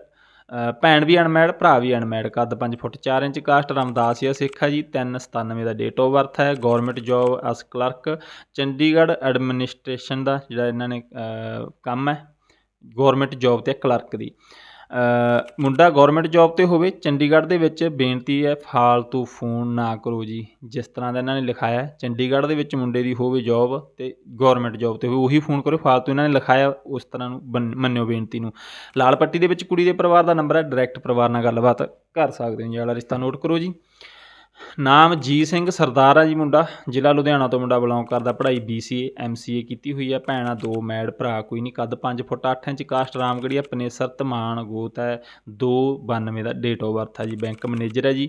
ਭੈਣ ਵੀ ਅਨਮੈਡ ਭਰਾ ਵੀ ਅਨਮੈਡ ਕੱਦ 5 ਫੁੱਟ 4 ਇੰਚ ਕਾਸਟ ਰਮਦਾਸੀਆ ਸਿੱਖ ਹੈ ਜੀ 397 ਦਾ ਡੇਟ ਆਫ ਬਰਥ ਹੈ government job as clerk Chandigarh administration ਦਾ ਜਿਹੜਾ ਇਹਨਾਂ ਨੇ ਕੰਮ ਹੈ ਗਵਰਨਮੈਂਟ ਜੌਬ ਤੇ ਕਲਰਕ ਦੀ। ਮੁੰਡਾ ਗਵਰਨਮੈਂਟ ਜੌਬ ਤੇ ਹੋਵੇ, ਚੰਡੀਗੜ੍ਹ ਦੇ ਵਿੱਚ ਬੇਨਤੀ ਹੈ, ਫਾਲਤੂ ਫੋਨ ਨਾ ਕਰੋ ਜੀ। ਜਿਸ ਤਰ੍ਹਾਂ ਦਾ ਇਹਨਾਂ ਨੇ ਲਿਖਾਇਆ, ਚੰਡੀਗੜ੍ਹ ਦੇ ਵਿੱਚ ਮੁੰਡੇ ਦੀ ਹੋਵੇ ਜੌਬ ਤੇ ਗਵਰਨਮੈਂਟ ਜੌਬ ਤੇ ਹੋਵੇ, ਉਹੀ ਫੋਨ ਕਰੋ, ਫਾਲਤੂ ਇਹਨਾਂ ਨੇ ਲਿਖਾਇਆ, ਉਸ ਤਰ੍ਹਾਂ ਨੂੰ ਬਨ- ਮੰਨਿਓ ਬੇਨਤੀ ਨੂੰ। ਲਾਲ ਪੱਟੀ ਦੇ ਵਿੱਚ ਕੁੜੀ ਦੇ ਪਰਿਵਾਰ ਦਾ ਨੰਬਰ ਹੈ ਡਾਇਰੈਕਟ ਪਰਿਵਾਰ ਨਾਲ ਗੱਲਬਾਤ ਕਰ ਸਕਦੇ ਹੋ ਜੀ ਵਾਲਾ ਰਿਸ਼ਤਾ ਨੋਟ ਕਰੋ ਜੀ। ਨਾਮ ਜੀ ਸਿੰਘ ਸਰਦਾਰ ਆ ਜੀ ਮੁੰਡਾ, ਜ਼ਿਲ੍ਹਾ ਲੁਧਿਆਣਾ ਤੋਂ ਮੁੰਡਾ ਬਿਲੋਂਗ ਕਰਦਾ, ਪੜ੍ਹਾਈ BCA MCA ਕੀਤੀ ਹੋਈ ਹੈ ਭੈਣਾਂ ਦੋ ਮੈਡ ਭਰਾ ਕੋਈ ਨਹੀਂ, ਕੱਦ 5 foot 8 inch, caste Ramgarhia Panesar Dhaman ਗੋਤ ਹੈ 292 ਦਾ ਡੇਟ ਆਫ ਬਰਥ ਹੈ ਜੀ ਬੈਂਕ ਮੈਨੇਜਰ ਹੈ ਜੀ।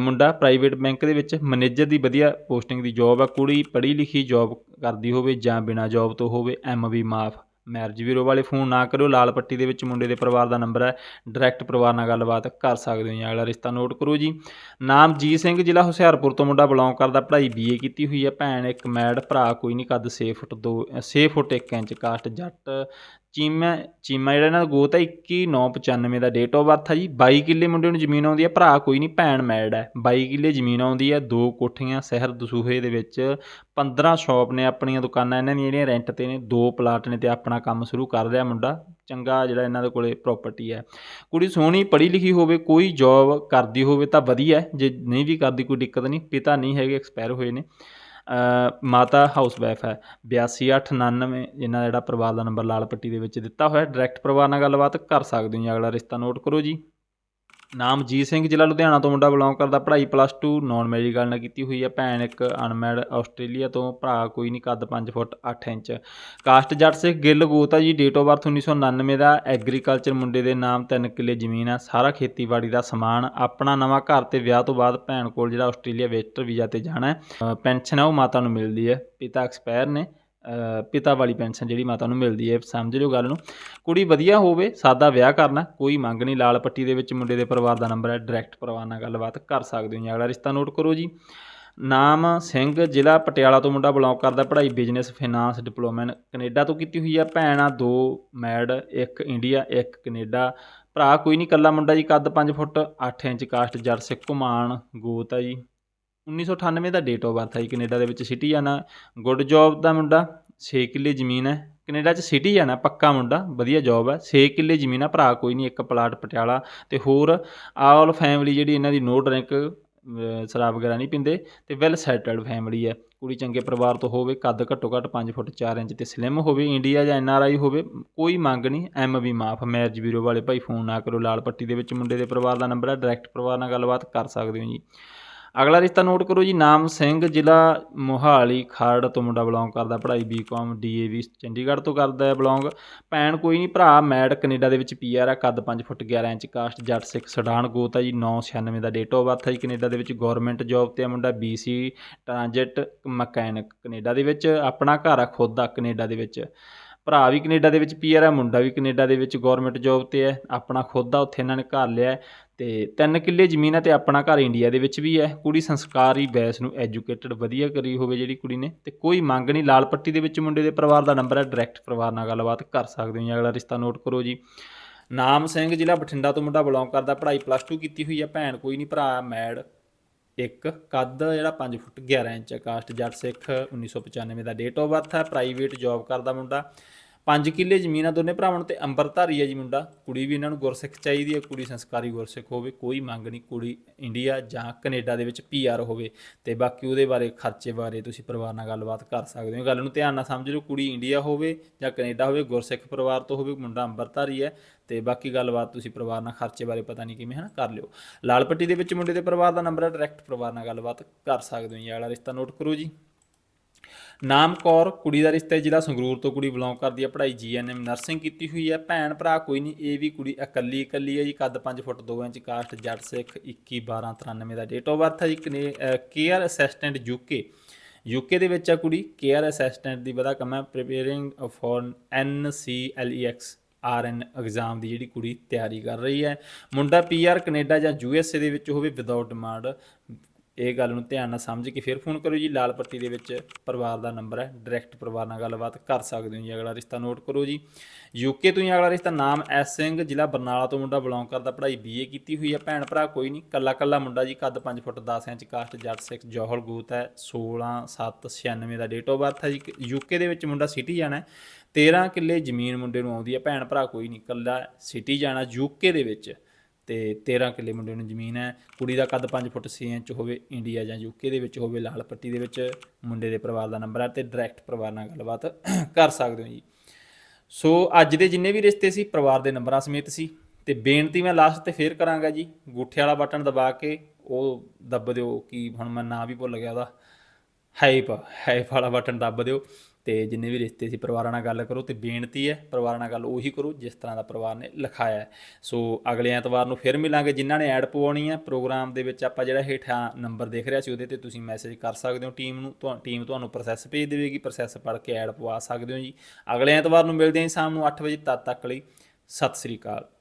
ਮੁੰਡਾ ਪ੍ਰਾਈਵੇਟ ਬੈਂਕ ਦੇ ਵਿੱਚ ਮੈਨੇਜਰ ਦੀ ਵਧੀਆ ਪੋਸਟਿੰਗ ਦੀ ਜੌਬ ਆ, ਕੁੜੀ ਪੜ੍ਹੀ ਲਿਖੀ ਜੌਬ ਕਰਦੀ ਹੋਵੇ ਜਾਂ ਬਿਨਾਂ ਜੌਬ ਤੋਂ ਹੋਵੇ ਵੀ ਮਾਫ। ਮੈਰਿਜ ਵੀਰੋ ਵਾਲੇ ਫੋਨ ਨਾ ਕਰਿਓ, ਲਾਲ ਪੱਟੀ ਦੇ ਵਿੱਚ ਮੁੰਡੇ ਦੇ ਪਰਿਵਾਰ ਦਾ ਨੰਬਰ ਹੈ। ਡਾਇਰੈਕਟ ਪਰਿਵਾਰ ਨਾਲ ਗੱਲਬਾਤ ਕਰ ਸਕਦੇ ਹੋ ਜੀ। ਅਗਲਾ ਰਿਸ਼ਤਾ ਨੋਟ ਕਰੋ ਜੀ। ਨਾਮ ਜੀ ਸਿੰਘ, ਜ਼ਿਲ੍ਹਾ ਹੁਸ਼ਿਆਰਪੁਰ ਤੋਂ ਮੁੰਡਾ ਬਿਲੋਂਗ ਕਰਦਾ। ਪੜ੍ਹਾਈ ਬੀਏ ਕੀਤੀ ਹੋਈ ਹੈ। ਭੈਣ ਇੱਕ ਮੈਡ ਭਰਾ ਕੋਈ ਨਹੀਂ, ਕੱਦ 6 ਫੁੱਟ 2 6 ਫੁੱਟ 1 ਇੰਚ, ਕਾਸਟ ਜੱਟ। ਚੀਮਾ ਚੀਮਾ ਜਿਹੜਾ ਇਹਨਾਂ ਦਾ ਗੋਤ ਹੈ 21995 ਦਾ ਡੇਟ ਆਫ ਬਰਥ ਹੈ ਜੀ। 22 ਕਿੱਲੇ ਮੁੰਡੇ ਨੂੰ ਜ਼ਮੀਨ ਆਉਂਦੀ ਹੈ ਭਰਾ ਕੋਈ ਨਹੀਂ, ਭੈਣ ਮੈਡ ਹੈ 22 ਕਿੱਲੇ ਜ਼ਮੀਨ ਆਉਂਦੀ ਹੈ ਦੋ ਕੋਠੀਆਂ, ਸ਼ਹਿਰ ਦਸੂਹੇ ਦੇ ਵਿੱਚ 15 ਸ਼ਾਪ ਨੇ ਆਪਣੀਆਂ ਦੁਕਾਨਾਂ, ਇਹਨਾਂ ਦੀਆਂ ਜਿਹੜੀਆਂ ਰੈਂਟ ਤੇ ਨੇ, ਦੋ ਪਲਾਟ ਨੇ ਤੇ ਆਪਣਾ ਕੰਮ ਸ਼ੁਰੂ ਕਰ ਰਿਹਾ ਮੁੰਡਾ। ਚੰਗਾ ਜਿਹੜਾ ਇਹਨਾਂ ਦੇ ਕੋਲੇ ਪ੍ਰਾਪਰਟੀ ਹੈ ਕੁੜੀ ਸੋਹਣੀ, ਪੜ੍ਹੀ ਲਿਖੀ ਹੋਵੇ, ਕੋਈ ਜੌਬ ਕਰਦੀ ਹੋਵੇ ਤਾਂ ਵਧੀਆ, ਜੇ ਨਹੀਂ ਵੀ ਕਰਦੀ ਕੋਈ ਦਿੱਕਤ ਨਹੀਂ, ਪਿਤਾ ਨਹੀਂ ਹੈਗੇ ਐਕਸਪਾਇਰ ਹੋਏ ਨੇ। ਮਾਤਾ ਹਾਊਸ ਵਾਈਫ ਹੈ 82899 ਇਹਨਾਂ ਦਾ ਜਿਹੜਾ ਪਰਿਵਾਰ ਦਾ ਨੰਬਰ ਲਾਲ ਪੱਟੀ ਦੇ ਵਿੱਚ ਦਿੱਤਾ ਹੋਇਆ ਡਾਇਰੈਕਟ ਪਰਿਵਾਰ ਨਾਲ ਗੱਲਬਾਤ ਕਰ ਸਕਦੇ ਹੋ ਜੀ। ਅਗਲਾ ਰਿਸ਼ਤਾ ਨੋਟ ਕਰੋ ਜੀ। ਨਾਮਜੀਤ ਸਿੰਘ ਜ਼ਿਲ੍ਹਾ ਲੁਧਿਆਣਾ ਤੋਂ ਮੁੰਡਾ ਬਿਲੋਂਗ ਕਰਦਾ, ਪੜ੍ਹਾਈ ਪਲੱਸ 2 ਨਾਨ ਮੈਡੀਕਲ ਨਾਲ ਕੀਤੀ ਹੋਈ ਹੈ ਭੈਣ ਇੱਕ ਅਨਮੈਡ ਆਸਟ੍ਰੇਲੀਆ ਤੋਂ, ਭਰਾ ਕੋਈ ਨਹੀਂ, ਕੱਦ 5 ਫੁੱਟ 8 ਇੰਚ। ਕਾਸਟ ਜੱਟ ਸਿੰਘ ਗਿੱਲ ਗੋਤਾ ਜੀ ਡੇਟ ਆਫ ਬਰਥ 1999 ਦਾ ਐਗਰੀਕਲਚਰ ਮੁੰਡੇ ਦੇ ਨਾਮ 3 ਕਿੱਲੇ ਜ਼ਮੀਨ ਹੈ ਸਾਰਾ ਖੇਤੀਬਾੜੀ ਦਾ ਸਮਾਨ, ਆਪਣਾ ਨਵਾਂ ਘਰ ਤੇ ਵਿਆਹ ਤੋਂ ਬਾਅਦ ਭੈਣ ਕੋਲ ਜਿਹੜਾ ਆਸਟ੍ਰੇਲੀਆ ਵਿਜ਼ਟਰ ਵੀਜ਼ਾ ਤੇ ਜਾਣਾ ਹੈ ਪੈਨਸ਼ਨ ਹੈ ਉਹ ਮਾਤਾ ਨੂੰ ਮਿਲਦੀ ਹੈ ਪਿਤਾ ਐਕਸਪਾਇਰ ਨੇ। ਪਿਤਾ ਵਾਲੀ ਪੈਨਸ਼ਨ ਜਿਹੜੀ ਮਾਤਾ ਨੂੰ ਮਿਲਦੀ ਹੈ, ਸਮਝ ਲਿਓ ਗੱਲ ਨੂੰ। ਕੁੜੀ ਵਧੀਆ ਹੋਵੇ, ਸਾਦਾ ਵਿਆਹ ਕਰਨਾ, ਕੋਈ ਮੰਗ ਨਹੀਂ, ਲਾਲ ਪੱਟੀ ਦੇ ਵਿੱਚ ਮੁੰਡੇ ਦੇ ਪਰਿਵਾਰ ਦਾ ਨੰਬਰ ਹੈ ਡਾਇਰੈਕਟ ਪਰਿਵਾਰ ਨਾਲ ਗੱਲਬਾਤ ਕਰ ਸਕਦੇ ਹੋ ਜੀ। ਅਗਲਾ ਰਿਸ਼ਤਾ ਨੋਟ ਕਰੋ ਜੀ। ਨਾਮ ਸਿੰਘ, ਜ਼ਿਲ੍ਹਾ ਪਟਿਆਲਾ ਤੋਂ ਮੁੰਡਾ ਬਿਲੋਂਗ ਕਰਦਾ, ਪੜ੍ਹਾਈ ਬਿਜ਼ਨਸ ਫਾਈਨਾਂਸ ਡਿਪਲੋਮਾ ਕੈਨੇਡਾ ਤੋਂ ਕੀਤੀ ਹੋਈ ਆ। ਭੈਣ ਆ ਦੋ, ਮੈਡ, ਇੱਕ ਇੰਡੀਆ ਇੱਕ ਕੈਨੇਡਾ। ਭਰਾ ਕੋਈ ਨਹੀਂ ਕੱਲਾ ਮੁੰਡਾ ਜੀ, ਕੱਦ 5 ਫੁੱਟ 8 ਇੰਚ ਕਾਸਟ ਜਰ ਸਿੱਖ ਘੁਮਾਣ ਗੋਤ ਆ ਜੀ। 1998 ਦਾ ਡੇਟ ਆਫ ਬਰਥ ਹੈ ਜੀ, ਕੈਨੇਡਾ ਦੇ ਵਿੱਚ ਸਿਟੀ ਜਾਣਾ ਗੁੱਡ ਜੌਬ ਦਾ ਮੁੰਡਾ 6 ਕਿੱਲੇ ਜ਼ਮੀਨ ਹੈ। ਕੈਨੇਡਾ 'ਚ ਸਿਟੀ ਜਾਣਾ ਪੱਕਾ ਮੁੰਡਾ, ਵਧੀਆ ਜੌਬ ਹੈ 6 ਕਿੱਲੇ ਜ਼ਮੀਨ ਆ, ਭਰਾ ਕੋਈ ਨਹੀਂ, ਇੱਕ ਪਲਾਟ ਪਟਿਆਲਾ ਤੇ ਹੋਰ ਆਲ ਫੈਮਿਲੀ ਜਿਹੜੀ ਇਹਨਾਂ ਦੀ ਨੋ ਡਰਿੰਕ ਸ਼ਰਾਬ ਵਗੈਰਾ ਨਹੀਂ ਪੀਂਦੇ ਤੇ ਵੈਲ ਸੈਟਲਡ ਫੈਮਿਲੀ ਹੈ ਕੁੜੀ ਚੰਗੇ ਪਰਿਵਾਰ ਤੋਂ ਹੋਵੇ, ਕੱਦ ਘੱਟੋ ਘੱਟ 5 ਫੁੱਟ 4 ਇੰਚ ਤੇ ਸਲਿਮ ਹੋਵੇ ਇੰਡੀਆ ਜਾਂ ਐਨ ਆਰ ਆਈ ਹੋਵੇ, ਕੋਈ ਮੰਗ ਨਹੀਂ ਐਮ ਵੀ ਮਾਫ ਮੈਰਿਜ ਬਿਊਰੋ ਵਾਲੇ ਭਾਈ ਫੋਨ ਨਾ ਕਰੋ, ਲਾਲ ਪੱਟੀ ਦੇ ਵਿੱਚ ਮੁੰਡੇ ਦੇ ਪਰਿਵਾਰ ਦਾ ਨੰਬਰ ਹੈ ਡਾਇਰੈਕਟ ਪਰਿਵਾਰ ਨਾਲ ਗੱਲਬਾਤ ਕਰ ਸਕਦੇ ਹੋ ਜੀ। ਅਗਲਾ ਰਿਸ਼ਤਾ ਨੋਟ ਕਰੋ ਜੀ, ਨਾਮ ਸਿੰਘ, ਜ਼ਿਲ੍ਹਾ ਮੋਹਾਲੀ, ਖਰੜ ਤੋਂ ਮੁੰਡਾ ਬਿਲੋਂਗ ਕਰਦਾ, ਪੜ੍ਹਾਈ ਬੀਕਾਮ ਡੀਏਵੀ ਚੰਡੀਗੜ੍ਹ ਤੋਂ ਕਰਦਾ ਹੈ ਬਿਲੋਂਗ ਭੈਣ ਕੋਈ ਨਹੀਂ, ਭਰਾ ਮੈਡ ਕੈਨੇਡਾ ਦੇ ਵਿੱਚ ਪੀਆਰ ਆ, ਕੱਦ 5 ਫੁੱਟ 11 ਇੰਚ, ਕਾਸਟ ਜੱਟ ਸਿੱਖ, ਸਡਾਨ ਗੋਤ ਹੈ ਜੀ 996 ਦਾ ਡੇਟ ਆਫ ਬਰਥ ਹੈ ਜੀ ਕੈਨੇਡਾ ਦੇ ਵਿੱਚ ਗਵਰਨਮੈਂਟ ਜੌਬ ਤੇ ਆ ਮੁੰਡਾ ਬੀਸੀ ਟ੍ਰਾਂਜਿਟ ਮਕੈਨਿਕ ਕੈਨੇਡਾ ਦੇ ਵਿੱਚ, ਆਪਣਾ ਘਰ ਆ ਖੁਦ ਆ ਕੈਨੇਡਾ ਦੇ ਵਿੱਚ। ਭਰਾ ਵੀ ਕੈਨੇਡਾ ਦੇ ਵਿੱਚ ਪੀਆਰ ਹੈ ਮੁੰਡਾ ਵੀ ਕੈਨੇਡਾ ਦੇ ਵਿੱਚ ਗਵਰਨਮੈਂਟ ਜੌਬ ਤੇ ਹੈ, ਆਪਣਾ ਖੁਦ ਦਾ ਉੱਥੇ ਇਹਨਾਂ ਨੇ ਘਰ ਲਿਆ ਤੇ ਤਿੰਨ ਕਿੱਲੇ ਜ਼ਮੀਨ ਹੈ ਤੇ ਆਪਣਾ ਘਰ ਇੰਡੀਆ ਦੇ ਵਿੱਚ ਵੀ ਹੈ। ਕੁੜੀ ਸੰਸਕਾਰੀ ਬੈਸ ਨੂੰ ਐਜੂਕੇਟਡ ਵਧੀਆ ਕਰੀ ਹੋਵੇ ਜਿਹੜੀ ਕੁੜੀ ਨੇ ਤੇ ਕੋਈ ਮੰਗ ਨਹੀਂ। ਲਾਲ ਪੱਟੀ ਦੇ ਵਿੱਚ ਮੁੰਡੇ ਦੇ ਪਰਿਵਾਰ ਦਾ ਨੰਬਰ ਹੈ। ਡਾਇਰੈਕਟ ਪਰਿਵਾਰ ਨਾਲ ਗੱਲਬਾਤ ਕਰ ਸਕਦੇ ਹੋ ਜੀ। ਅਗਲਾ ਰਿਸ਼ਤਾ ਨੋਟ ਕਰੋ ਜੀ। ਨਾਮ ਸਿੰਘ ਜ਼ਿਲ੍ਹਾ ਬਠਿੰਡਾ ਤੋਂ ਮੁੰਡਾ ਬਿਲੋਂਗ ਕਰਦਾ। ਪੜ੍ਹਾਈ ਪਲੱਸ 2 ਕੀਤੀ ਹੋਈ ਹੈ। ਭੈਣ ਕੋਈ ਨਹੀਂ, ਭਰਾ ਮੈਡ ਇੱਕ। ਕੱਦ ਜਿਹੜਾ 5 ਫੁੱਟ 11 ਇੰਚ ਹੈ। ਕਾਸਟ ਜੱਟ ਸਿੱਖ। 1995 ਦਾ ਡੇਟ ਆਫ ਬਰਥ ਹੈ। ਪ੍ਰਾਈਵੇਟ ਜੌਬ ਕਰਦਾ ਮੁੰਡਾ। 5 ਕਿੱਲੇ ਜ਼ਮੀਨ ਆ ਦੋਨੇ ਭਰਾਵਾਂ ਨੂੰ ਤੇ ਅੰਬਰਧਾਰੀ ਹੈ ਜੀ ਮੁੰਡਾ। ਕੁੜੀ ਵੀ ਇਹਨਾਂ ਨੂੰ ਗੁਰਸਿੱਖ ਚਾਹੀਦੀ ਹੈ ਕੁੜੀ ਸੰਸਕਾਰੀ ਗੁਰਸਿੱਖ ਹੋਵੇ, ਕੋਈ ਮੰਗ ਨਹੀਂ, ਕੁੜੀ ਇੰਡੀਆ ਜਾਂ ਕੈਨੇਡਾ ਦੇ ਵਿੱਚ ਪੀਆਰ ਹੋਵੇ ਤੇ ਬਾਕੀ ਉਹਦੇ ਬਾਰੇ ਖਰਚੇ ਬਾਰੇ ਤੁਸੀਂ ਪਰਿਵਾਰ ਨਾਲ ਗੱਲਬਾਤ ਕਰ ਸਕਦੇ ਹੋ। ਗੱਲ ਨੂੰ ਧਿਆਨ ਨਾਲ ਸਮਝ ਲਓ, ਕੁੜੀ ਇੰਡੀਆ ਹੋਵੇ ਜਾਂ ਕੈਨੇਡਾ ਹੋਵੇ, ਗੁਰਸਿੱਖ ਪਰਿਵਾਰ ਤੋਂ ਹੋਵੇ, ਮੁੰਡਾ ਅੰਬਰਧਾਰੀ ਹੈ ਤੇ ਬਾਕੀ ਗੱਲਬਾਤ ਤੁਸੀਂ ਪਰਿਵਾਰ ਨਾਲ ਖਰਚੇ ਬਾਰੇ ਪਤਾ ਨਹੀਂ ਕਿਵੇਂ ਹੈ ਨਾ ਕਰ ਲਿਓ। ਲਾਲ ਪੱਟੀ ਦੇ ਵਿੱਚ ਮੁੰਡੇ ਦੇ ਪਰਿਵਾਰ ਦਾ ਨੰਬਰ ਹੈ ਡਾਇਰੈਕਟ ਪਰਿਵਾਰ ਨਾਲ ਗੱਲਬਾਤ ਕਰ ਸਕਦੇ ਹੋ ਜੀ। ਅਗਲਾ ਰਿਸ਼ਤਾ ਨੋਟ ਕਰੋ ਜੀ। ਨਾਮ ਕੌਰ ਕੁੜੀ ਦਾ ਰਿਸ਼ਤਾ ਹੈ, ਜ਼ਿਲ੍ਹਾ ਸੰਗਰੂਰ ਤੋਂ ਕੁੜੀ ਬਿਲੋਂਗ ਕਰਦੀ ਹੈ ਪੜ੍ਹਾਈ ਜੀਐਨਐਮ ਨਰਸਿੰਗ ਕੀਤੀ ਹੋਈ ਹੈ। ਭੈਣ ਭਰਾ ਕੋਈ ਨਹੀਂ ਇਹ ਵੀ ਕੁੜੀ ਇਕੱਲੀ ਇਕੱਲੀ ਹੈ ਜੀ ਕੱਦ 5 ਫੁੱਟ 2 ਇੰਚ ਕਾਸਟ ਜੱਟ ਸਿੱਖ 21 12 93 ਦਾ ਡੇਟ ਆਫ ਬਰਥ ਹੈ ਜੀ। ਕੇਅਰ ਅਸਿਸਟੈਂਟ ਯੂਕੇ ਯੂਕੇ ਦੇ ਵਿੱਚ ਆ ਕੁੜੀ ਕੇਅਰ ਅਸਿਸਟੈਂਟ ਦੀ ਵਧਾ ਕੰਮ ਹੈ preparing for NCLEX RN exam ਦੀ ਜਿਹੜੀ ਕੁੜੀ ਤਿਆਰੀ ਕਰ ਰਹੀ ਹੈ। ਮੁੰਡਾ ਪੀਆਰ ਕੈਨੇਡਾ ਜਾਂ ਯੂਐਸਏ ਦੇ ਵਿੱਚ ਹੋਵੇ ਵਿਦਆਊਟ ਡਿਮਾਂਡ ਇਹ ਗੱਲ ਨੂੰ ਧਿਆਨ ਨਾਲ ਸਮਝ ਕੇ ਫਿਰ ਫੋਨ ਕਰੋ ਜੀ। ਲਾਲ ਪੱਟੀ ਦੇ ਵਿੱਚ ਪਰਿਵਾਰ ਦਾ ਨੰਬਰ ਹੈ। ਡਾਇਰੈਕਟ ਪਰਿਵਾਰ ਨਾਲ ਗੱਲਬਾਤ ਕਰ ਸਕਦੇ ਹੋ ਜੀ। ਅਗਲਾ ਰਿਸ਼ਤਾ ਨੋਟ ਕਰੋ ਜੀ। ਯੂਕੇ ਤੋਂ ਹੀ ਅਗਲਾ ਰਿਸ਼ਤਾ ਨਾਮ ਐਸ ਸਿੰਘ, ਜ਼ਿਲ੍ਹਾ ਬਰਨਾਲਾ ਤੋਂ ਮੁੰਡਾ ਬਿਲੋਂਗ ਕਰਦਾ। ਪੜ੍ਹਾਈ ਬੀਏ ਕੀਤੀ ਹੋਈ ਹੈ ਭੈਣ ਭਰਾ ਕੋਈ ਨਹੀਂ। ਕੱਲਾ ਕੱਲਾ ਮੁੰਡਾ ਜੀ। ਕੱਦ 5 ਫੁੱਟ 10 ਇੰਚ ਕਾਸਟ ਜੱਟ ਸਿੱਖ, ਜੋਹਲ ਗੋਤ ਹੈ। 16 7 96 ਦਾ ਡੇਟ ਆਫ ਬਰਥ ਹੈ ਜੀ। ਯੂਕੇ ਦੇ ਵਿੱਚ ਮੁੰਡਾ ਸਿਟੀ ਜਾਣਾ ਹੈ। 13 ਕਿੱਲੇ ਜ਼ਮੀਨ ਮੁੰਡੇ ਨੂੰ ਆਉਂਦੀ ਹੈ। ਭੈਣ ਭਰਾ ਕੋਈ ਨਹੀਂ। ਕੱਲਾ ਸਿਟੀ ਜਾਣਾ ਯੂਕੇ ਦੇ ਵਿੱਚ ਤੇ 13 ਕਿੱਲੇ ਮੁੰਡੇ ਨੂੰ ਜ਼ਮੀਨ ਹੈ। ਕੁੜੀ ਦਾ ਕੱਦ 5 ਫੁੱਟ 6 ਇੰਚ ਹੋਵੇ ਇੰਡੀਆ ਜਾਂ ਯੂਕੇ ਦੇ ਵਿੱਚ ਹੋਵੇ, ਲਾਲ ਪੱਟੀ ਦੇ ਵਿੱਚ ਮੁੰਡੇ ਦੇ ਪਰਿਵਾਰ ਦਾ ਨੰਬਰ ਹੈ ਤੇ ਡਾਇਰੈਕਟ ਪਰਿਵਾਰ ਨਾਲ ਗੱਲਬਾਤ ਕਰ ਸਕਦੇ ਹੋ ਜੀ। ਸੋ ਅੱਜ ਦੇ ਜਿੰਨੇ ਵੀ ਰਿਸ਼ਤੇ ਸੀ, ਪਰਿਵਾਰ ਦੇ ਨੰਬਰਾਂ ਸਮੇਤ ਸੀ। ਤੇ ਬੇਨਤੀ ਮੈਂ ਲਾਸਟ ਤੇ ਫੇਰ ਕਰਾਂਗਾ ਜੀ ਗੂਠੇ ਵਾਲਾ ਬਟਨ ਦਬਾ ਕੇ ਉਹ ਦੱਬ ਦਿਓ, ਕਿ ਹੁਣ ਮੈਂ ਨਾਂ ਵੀ ਭੁੱਲ ਗਿਆ ਉਹਦਾ। ਹਾਈਪ ਹਾਈਪ ਵਾਲਾ ਬਟਨ ਦੱਬ ਦਿਓ। ਤੇ ਜਿੰਨੇ ਵੀ ਰਿਸ਼ਤੇ ਸੀ ਪਰਿਵਾਰਾਂ ਨਾਲ ਗੱਲ ਕਰੋ ਤੇ ਬੇਨਤੀ ਹੈ ਪਰਿਵਾਰਾਂ ਨਾਲ ਗੱਲ ਉਹੀ ਕਰੋ ਜਿਸ ਤਰ੍ਹਾਂ ਦਾ ਪਰਿਵਾਰ ਨੇ ਲਿਖਾਇਆ ਸੋ ਅਗਲੇ ਐਤਵਾਰ ਨੂੰ ਫਿਰ ਮਿਲਾਂਗੇ ਜਿਨ੍ਹਾਂ ਨੇ ਐਡ ਪਵਾਉਣੀ ਹੈ। ਪ੍ਰੋਗਰਾਮ ਦੇ ਵਿੱਚ ਆਪਾਂ ਜਿਹੜਾ ਹੇਠਾਂ ਨੰਬਰ ਦੇਖ ਰਿਹਾ ਸੀ ਉਹਦੇ ਤੇ ਤੁਸੀਂ ਮੈਸੇਜ ਕਰ ਸਕਦੇ ਹੋ। ਟੀਮ ਨੂੰ ਤੁਹਾ, ਟੀਮ ਤੁਹਾਨੂੰ ਪ੍ਰੋਸੈਸ ਭੇਜ ਦੇਵੇਗੀ। ਪ੍ਰੋਸੈਸ ਪੜ੍ਹ ਕੇ ਐਡ ਪਵਾ ਸਕਦੇ ਹੋ ਜੀ। ਅਗਲੇ ਐਤਵਾਰ ਨੂੰ ਮਿਲਦੇ ਹਾਂ ਜੀ ਸ਼ਾਮ ਨੂੰ 8 ਵਜੇ ਤਦ ਤੱਕ ਲਈ। ਸਤਿ ਸ੍ਰੀ ਅਕਾਲ।